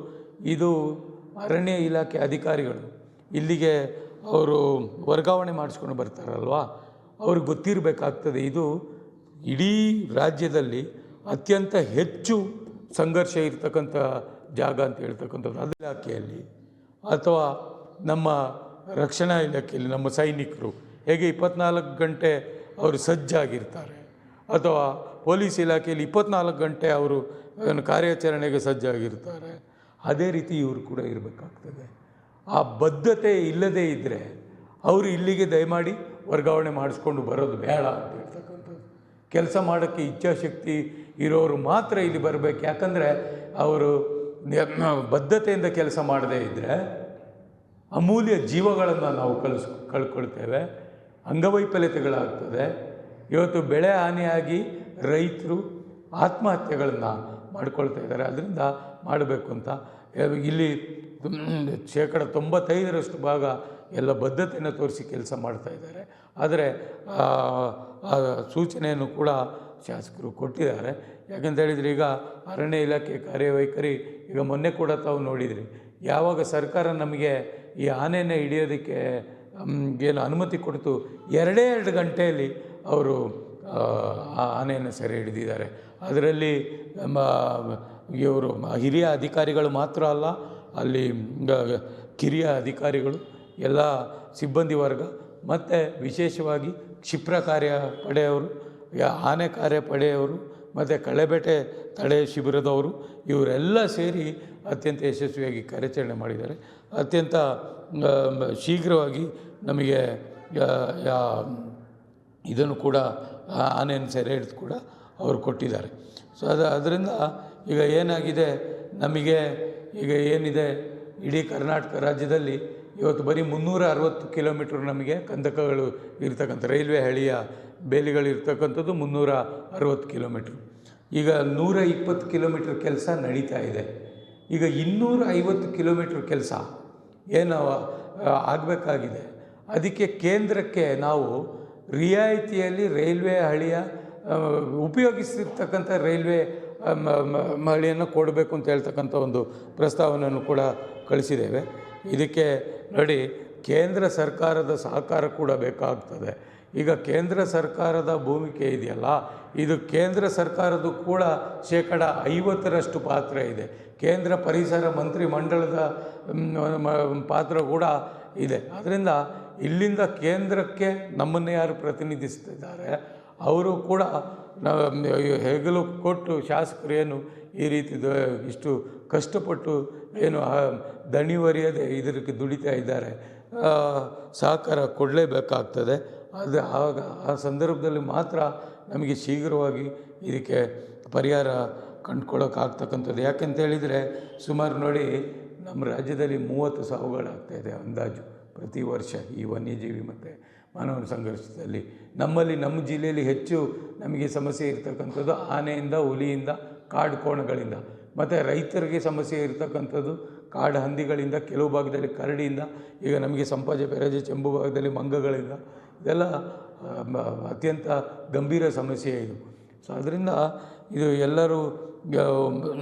ಇದು ಅರಣ್ಯ ಇಲಾಖೆ ಅಧಿಕಾರಿಗಳು, ಇಲ್ಲಿಗೆ ಅವರು ವರ್ಗಾವಣೆ ಮಾಡಿಸ್ಕೊಂಡು ಬರ್ತಾರಲ್ವಾ? ಅವ್ರಿಗೆ ಗೊತ್ತಿರಬೇಕಾಗ್ತದೆ, ಇದು ಇಡೀ ರಾಜ್ಯದಲ್ಲಿ ಅತ್ಯಂತ ಹೆಚ್ಚು ಸಂಘರ್ಷ ಇರತಕ್ಕಂಥ ಜಾಗ ಅಂತ ಹೇಳ್ತಕ್ಕಂಥದ್ದು ಅದು ಇಲಾಖೆಯಲ್ಲಿ. ಅಥವಾ ನಮ್ಮ ರಕ್ಷಣಾ ಇಲಾಖೆಯಲ್ಲಿ ನಮ್ಮ ಸೈನಿಕರು. ಹೇಗೆ ಇಪ್ಪತ್ನಾಲ್ಕು ಗಂಟೆ ಅವರು ಸಜ್ಜಾಗಿರ್ತಾರೆ. ಅಥವಾ ಪೊಲೀಸ್ ಇಲಾಖೆಯಲ್ಲಿ ಇಪ್ಪತ್ನಾಲ್ಕು ಗಂಟೆ ಅವರು ಕಾರ್ಯಾಚರಣೆಗೆ ಸಜ್ಜಾಗಿರ್ತಾರೆ. ಅದೇ ರೀತಿ ಇವರು ಕೂಡ ಇರಬೇಕಾಗ್ತದೆ. ಆ ಬದ್ಧತೆ ಇಲ್ಲದೇ ಇದ್ದರೆ ಅವರು ಇಲ್ಲಿಗೆ ದಯಮಾಡಿ ವರ್ಗಾವಣೆ ಮಾಡಿಸ್ಕೊಂಡು ಬರೋದು ಬೇಡ ಅಂತ ಹೇಳ್ತಕ್ಕಂಥದ್ದು. ಕೆಲಸ ಮಾಡೋಕ್ಕೆ ಇಚ್ಛಾಶಕ್ತಿ ಇರೋರು ಮಾತ್ರ ಇಲ್ಲಿ ಬರಬೇಕು. ಯಾಕಂದರೆ ಅವರು ಬದ್ಧತೆಯಿಂದ ಕೆಲಸ ಮಾಡದೇ ಇದ್ದರೆ ಅಮೂಲ್ಯ ಜೀವಗಳನ್ನು ನಾವು ಕಲಿಸ್, ಕಳ್ಕೊಳ್ತೇವೆ. ಅಂಗವೈಫಲ್ಯತೆಗಳಾಗ್ತದೆ. ಇವತ್ತು ಬೆಳೆ ಹಾನಿಯಾಗಿ ರೈತರು ಆತ್ಮಹತ್ಯೆಗಳನ್ನು ಮಾಡ್ಕೊಳ್ತಾ ಇದ್ದಾರೆ. ಅದರಿಂದ ಮಾಡಬೇಕು ಅಂತ. ಇಲ್ಲಿ ಶೇಕಡ ತೊಂಬತ್ತೈದರಷ್ಟು ಭಾಗ ಎಲ್ಲ ಬದ್ಧತೆಯನ್ನು ತೋರಿಸಿ ಕೆಲಸ ಮಾಡ್ತಾ ಇದ್ದಾರೆ. ಆದರೆ ಸೂಚನೆಯನ್ನು ಕೂಡ ಶಾಸಕರು ಕೊಟ್ಟಿದ್ದಾರೆ. ಯಾಕಂತ ಹೇಳಿದರೆ ಈಗ ಅರಣ್ಯ ಇಲಾಖೆ ಕಾರ್ಯವೈಖರಿ ಈಗ ಮೊನ್ನೆ ಕೂಡ ತಾವು ನೋಡಿದ್ರಿ. ಯಾವಾಗ ಸರ್ಕಾರ ನಮಗೆ ಈ ಆನೆಯನ್ನು ಹಿಡಿಯೋದಕ್ಕೆ ಏನು ಅನುಮತಿ ಕೊಡ್ತು ಎರಡೇ ಎರಡು ಗಂಟೆಯಲ್ಲಿ ಅವರು ಆ, ಆನೆಯನ್ನು ಸೆರೆ ಹಿಡಿದಿದ್ದಾರೆ. ಅದರಲ್ಲಿ ಇವರು ಹಿರಿಯ ಅಧಿಕಾರಿಗಳು ಮಾತ್ರ ಅಲ್ಲ ಅಲ್ಲಿ ಕಿರಿಯ ಅಧಿಕಾರಿಗಳು, ಎಲ್ಲ ಸಿಬ್ಬಂದಿ ವರ್ಗ, ಮತ್ತು ವಿಶೇಷವಾಗಿ ಕ್ಷಿಪ್ರ ಕಾರ್ಯ ಪಡೆಯವರು ಆನೆ ಕಾರ್ಯ ಪಡೆಯವರು, ಮತ್ತು ಕಳೆಬೇಟೆ ತಡೆ ಶಿಬಿರದವರು, ಇವರೆಲ್ಲ ಸೇರಿ ಅತ್ಯಂತ ಯಶಸ್ವಿಯಾಗಿ ಕಾರ್ಯಾಚರಣೆ ಮಾಡಿದ್ದಾರೆ. ಅತ್ಯಂತ ಶೀಘ್ರವಾಗಿ ನಮಗೆ ಇದನ್ನು ಕೂಡ ಆನೆಯನ್ನು ಸೆರೆ ಹಿಡಿದು ಕೂಡ ಅವರು ಕೊಟ್ಟಿದ್ದಾರೆ. ಸೊ, ಅದು, ಅದರಿಂದ ಈಗ ಏನಾಗಿದೆ, ನಮಗೆ ಈಗ ಏನಿದೆ? ಇಡೀ ಕರ್ನಾಟಕ ರಾಜ್ಯದಲ್ಲಿ ಇವತ್ತು ಬರೀ ಮುನ್ನೂರ ಅರವತ್ತು ಕಿಲೋಮೀಟ್ರ್ ನಮಗೆ ಕಂದಕಗಳು ಇರ್ತಕ್ಕಂಥ ರೈಲ್ವೆ ಹಳಿಯ ಬೇಲಿಗಳು ಇರ್ತಕ್ಕಂಥದ್ದು ಮುನ್ನೂರ ಅರವತ್ತು ಕಿಲೋಮೀಟ್ರ್. ಈಗ ನೂರ ಇಪ್ಪತ್ತು ಕಿಲೋಮೀಟ್ರ್ ಕೆಲಸ ನಡೀತಾ ಇದೆ. ಈಗ ಇನ್ನೂರ ಐವತ್ತು ಕಿಲೋಮೀಟ್ರ್ ಕೆಲಸ ಏನು ಆಗಬೇಕಾಗಿದೆ. ಅದಕ್ಕೆ ಕೇಂದ್ರಕ್ಕೆ ನಾವು ರಿಯಾಯಿತಿಯಲ್ಲಿ ರೈಲ್ವೆ ಹಳಿಯ ಉಪಯೋಗಿಸಿರ್ತಕ್ಕಂಥ ರೈಲ್ವೆ ಆ, ಮ- ಮ- ಕೊಡಬೇಕು ಅಂತ ಹೇಳ್ತಕ್ಕಂಥ ಒಂದು ಪ್ರಸ್ತಾವನೆಯನ್ನು ಕೂಡ ಕಳಿಸಿದ್ದೇವೆ. ಇದಕ್ಕೆ ನೋಡಿ ಕೇಂದ್ರ ಸರ್ಕಾರದ ಸಹಕಾರ ಕೂಡ ಬೇಕಾಗ್ತದೆ. ಈಗ ಕೇಂದ್ರ ಸರ್ಕಾರದ ಭೂಮಿಕೆ ಇದೆಯಲ್ಲ ಇದು ಕೇಂದ್ರ ಸರ್ಕಾರದ್ದು ಕೂಡ ಶೇಕಡ ಐವತ್ತರಷ್ಟು ಪಾತ್ರ ಇದೆ. ಕೇಂದ್ರ ಪರಿಸರ ಮಂತ್ರಿ ಮಂಡಳದ ಪಾತ್ರ ಕೂಡ ಇದೆ. ಅದರಿಂದ ಇಲ್ಲಿಂದ ಕೇಂದ್ರಕ್ಕೆ ನಮ್ಮನ್ನು ಯಾರು ಪ್ರತಿನಿಧಿಸ್ತಿದ್ದಾರೆ? ಅವರು ಕೂಡ ನಾವು ಹೆಗಲು ಕೊಟ್ಟು ಶಾಸಕರು ಏನು ಈ ರೀತಿ ಇಷ್ಟು ಕಷ್ಟಪಟ್ಟು ಏನು ದಣಿವರಿಯದೆ ಇದಕ್ಕೆ ದುಡಿತಾ ಇದ್ದಾರೆ ಸಹಕಾರ ಕೊಡಲೇಬೇಕಾಗ್ತದೆ. ಅದು ಆಗ, ಆ ಸಂದರ್ಭದಲ್ಲಿ ಮಾತ್ರ ನಮಗೆ ಶೀಘ್ರವಾಗಿ ಇದಕ್ಕೆ ಪರಿಹಾರ ಕಂಡುಕೊಳ್ಳೋಕ್ಕಾಗ್ತಕ್ಕಂಥದ್ದು. ಯಾಕೆಂತ ಹೇಳಿದರೆ, ಸುಮಾರು ನೋಡಿ, ನಮ್ಮ ರಾಜ್ಯದಲ್ಲಿ ಮೂವತ್ತು ಸಾವುಗಳಾಗ್ತಾಯಿದೆ ಅಂದಾಜು. ಪ್ರತಿ ವರ್ಷ ಈ ವನ್ಯಜೀವಿ ಮತ್ತು ಮಾನವನ ಸಂಘರ್ಷದಲ್ಲಿ ನಮ್ಮಲ್ಲಿ ನಮ್ಮ ಜಿಲ್ಲೆಯಲ್ಲಿ ಹೆಚ್ಚು ನಮಗೆ ಸಮಸ್ಯೆ ಇರ್ತಕ್ಕಂಥದ್ದು ಆನೆಯಿಂದ, ಹುಲಿಯಿಂದ, ಕಾಡು ಕೋಣಗಳಿಂದ. ಮತ್ತು ರೈತರಿಗೆ ಸಮಸ್ಯೆ ಇರತಕ್ಕಂಥದ್ದು ಕಾಡು ಹಂದಿಗಳಿಂದ, ಕೆಲವು ಭಾಗದಲ್ಲಿ ಕರಡಿಯಿಂದ, ಈಗ ನಮಗೆ ಸಂಪಾಜೆ ಬೆರಜೆ ಚೆಂಬು ಭಾಗದಲ್ಲಿ ಮಂಗಗಳಿಂದ. ಇದೆಲ್ಲ ಅತ್ಯಂತ ಗಂಭೀರ ಸಮಸ್ಯೆ ಇದು. ಸೊ, ಅದರಿಂದ ಇದು ಎಲ್ಲರೂ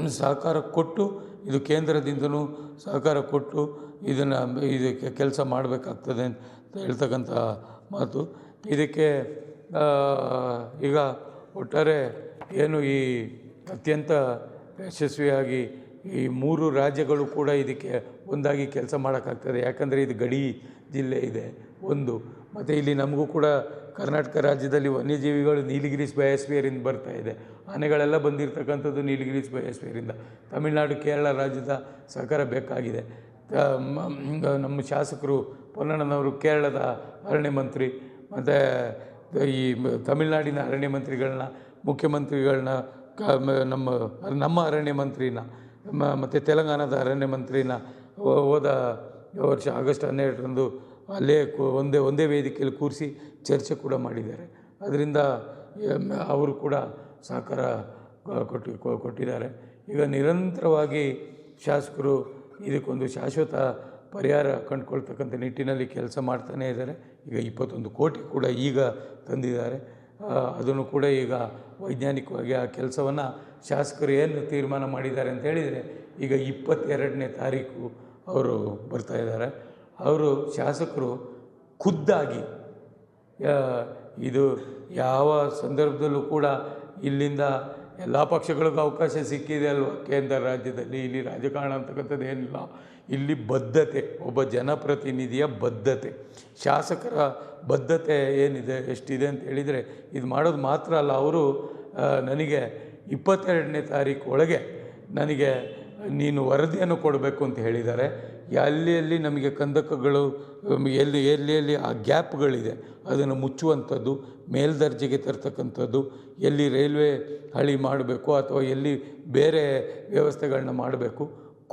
ಸಹಕಾರ ಕೊಟ್ಟು ಇದು ಕೇಂದ್ರದಿಂದಲೂ ಸಹಕಾರ ಕೊಟ್ಟು ಇದನ್ನು ಇದಕ್ಕೆ ಕೆಲಸ ಮಾಡಬೇಕಾಗ್ತದೆ ಅಂತ ಹೇಳ್ತಕ್ಕಂಥ ಮಾತು. ಇದಕ್ಕೆ ಈಗ ಒಟ್ಟಾರೆ ಏನು ಈ ಅತ್ಯಂತ ಯಶಸ್ವಿಯಾಗಿ ಈ ಮೂರು ರಾಜ್ಯಗಳು ಕೂಡ ಇದಕ್ಕೆ ಒಂದಾಗಿ ಕೆಲಸ ಮಾಡೋಕ್ಕಾಗ್ತದೆ. ಯಾಕಂದರೆ ಇದು ಗಡಿ ಜಿಲ್ಲೆ ಇದೆ ಒಂದು. ಮತ್ತು ಇಲ್ಲಿ ನಮಗೂ ಕೂಡ ಕರ್ನಾಟಕ ರಾಜ್ಯದಲ್ಲಿ ವನ್ಯಜೀವಿಗಳು ನೀಲಗಿರೀಸ್ ಬಯೋಸ್ಫಿಯರಿಂದ ಬರ್ತಾ ಇದೆ. ಆನೆಗಳೆಲ್ಲ ಬಂದಿರತಕ್ಕಂಥದ್ದು ನೀಲಗಿರೀಸ್ ಬಯೋಸ್ಫಿಯರಿಂದ. ತಮಿಳುನಾಡು, ಕೇರಳ ರಾಜ್ಯದ ಸಹಕಾರ ಬೇಕಾಗಿದೆ. ನಮ್ಮ ಶಾಸಕರು ಪೊನ್ನಣ್ಣನವರು ಕೇರಳದ ಅರಣ್ಯ ಮಂತ್ರಿ, ಮತ್ತು ಈ ತಮಿಳುನಾಡಿನ ಅರಣ್ಯ ಮಂತ್ರಿಗಳನ್ನ, ಮುಖ್ಯಮಂತ್ರಿಗಳನ್ನ ನಮ್ಮ ನಮ್ಮ ಅರಣ್ಯ ಮಂತ್ರಿನ ಮತ್ತು ತೆಲಂಗಾಣದ ಅರಣ್ಯ ಮಂತ್ರಿನ ಹೋದ ವರ್ಷ ಆಗಸ್ಟ್ ಹನ್ನೆರಡರಂದು ಅಲ್ಲೇ ಒಂದೇ ಒಂದೇ ವೇದಿಕೆಯಲ್ಲಿ ಕೂರಿಸಿ ಚರ್ಚೆ ಕೂಡ ಮಾಡಿದ್ದಾರೆ. ಅದರಿಂದ ಅವರು ಕೂಡ ಸಹಕಾರ ಕೊಟ್ಟು ಕೊಟ್ಟಿದ್ದಾರೆ. ಈಗ ನಿರಂತರವಾಗಿ ಶಾಸಕರು ಇದಕ್ಕೊಂದು ಶಾಶ್ವತ ಪರಿಹಾರ ಕಂಡುಕೊಳ್ತಕ್ಕಂಥ ನಿಟ್ಟಿನಲ್ಲಿ ಕೆಲಸ ಮಾಡ್ತಾನೇ ಇದ್ದಾರೆ. ಈಗ ಇಪ್ಪತ್ತೊಂದು ಕೋಟಿ ಕೂಡ ಈಗ ತಂದಿದ್ದಾರೆ. ಅದನ್ನು ಕೂಡ ಈಗ ವೈಜ್ಞಾನಿಕವಾಗಿ ಆ ಕೆಲಸವನ್ನು ಶಾಸಕರು ಏನು ತೀರ್ಮಾನ ಮಾಡಿದ್ದಾರೆ ಅಂತ ಹೇಳಿದರೆ, ಈಗ ಇಪ್ಪತ್ತೆರಡನೇ ತಾರೀಕು ಅವರು ಬರ್ತಾ ಇದ್ದಾರೆ. ಅವರು ಶಾಸಕರು ಖುದ್ದಾಗಿ ಇದು ಯಾವ ಸಂದರ್ಭದಲ್ಲೂ ಕೂಡ ಇಲ್ಲಿಂದ ಎಲ್ಲ ಪಕ್ಷಗಳಿಗೂ ಅವಕಾಶ ಸಿಕ್ಕಿದೆ ಅಲ್ವಾ? ಕೇಂದ್ರ ರಾಜ್ಯದಲ್ಲಿ ಇಲ್ಲಿ ರಾಜಕಾರಣ ಅಂತಕ್ಕಂಥದ್ದು ಏನಿಲ್ಲ. ಇಲ್ಲಿ ಬದ್ಧತೆ, ಒಬ್ಬ ಜನಪ್ರತಿನಿಧಿಯ ಬದ್ಧತೆ. ಶಾಸಕರ ಬದ್ಧತೆ ಏನಿದೆ, ಎಷ್ಟಿದೆ ಅಂತ ಹೇಳಿದರೆ, ಇದು ಮಾಡೋದು ಮಾತ್ರ ಅಲ್ಲ. ಅವರು ನನಗೆ ಇಪ್ಪತ್ತೆರಡನೇ ತಾರೀಕು ಒಳಗೆ ನನಗೆ ನೀನು ವರದಿಯನ್ನು ಕೊಡಬೇಕು ಅಂತ ಹೇಳಿದ್ದಾರೆ. ಎಲ್ಲಿ ಎಲ್ಲಿ ನಮಗೆ ಕಂದಕಗಳು ಎಲ್ಲಿ ಎಲ್ಲಿ ಎಲ್ಲಿ ಆ ಗ್ಯಾಪ್ಗಳಿದೆ. ಅದನ್ನು ಮುಚ್ಚುವಂಥದ್ದು ಮೇಲ್ದರ್ಜೆಗೆ ತರ್ತಕ್ಕಂಥದ್ದು, ಎಲ್ಲಿ ರೈಲ್ವೆ ಹಳಿ ಮಾಡಬೇಕು ಅಥವಾ ಎಲ್ಲಿ ಬೇರೆ ವ್ಯವಸ್ಥೆಗಳನ್ನ ಮಾಡಬೇಕು,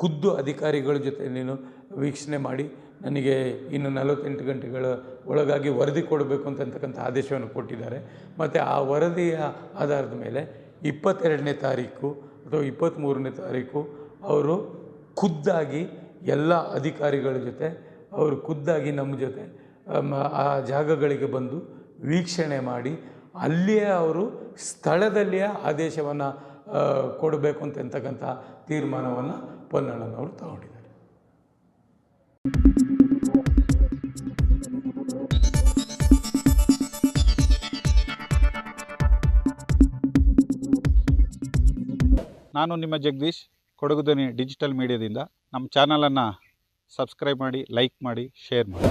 ಖುದ್ದು ಅಧಿಕಾರಿಗಳ ಜೊತೆ ನೀನು ವೀಕ್ಷಣೆ ಮಾಡಿ, ನನಗೆ ಇನ್ನು ನಲವತ್ತೆಂಟು ಗಂಟೆಗಳ ಒಳಗಾಗಿ ವರದಿ ಕೊಡಬೇಕು ಅಂತಕ್ಕಂಥ ಆದೇಶವನ್ನು ಕೊಟ್ಟಿದ್ದಾರೆ. ಮತ್ತು ಆ ವರದಿಯ ಆಧಾರದ ಮೇಲೆ ಇಪ್ಪತ್ತೆರಡನೇ ತಾರೀಕು ಅಥವಾ ಇಪ್ಪತ್ತ್ಮೂರನೇ ತಾರೀಕು ಅವರು ಖುದ್ದಾಗಿ ಎಲ್ಲ ಅಧಿಕಾರಿಗಳ ಜೊತೆ, ಅವರು ಖುದ್ದಾಗಿ ನಮ್ಮ ಜೊತೆ ಆ ಜಾಗಗಳಿಗೆ ಬಂದು ವೀಕ್ಷಣೆ ಮಾಡಿ ಅಲ್ಲಿಯೇ ಅವರು ಸ್ಥಳದಲ್ಲಿಯೇ ಆದೇಶವನ್ನು ಕೊಡಬೇಕು ಅಂತಕ್ಕಂಥ ತೀರ್ಮಾನವನ್ನು ಪೊನ್ನಣ್ಣನವರು ತಗೊಂಡಿದ್ದಾರೆ. ನಾನು ನಿಮ್ಮ ಜಗದೀಶ್ ಕೊಡಗುದನಿ ಡಿಜಿಟಲ್ ಮೀಡಿಯಾದಿಂದ. ನಮ್ಮ ಚಾನಲನ್ನು ಸಬ್ಸ್ಕ್ರೈಬ್ ಮಾಡಿ, ಲೈಕ್ ಮಾಡಿ, ಶೇರ್ ಮಾಡಿ.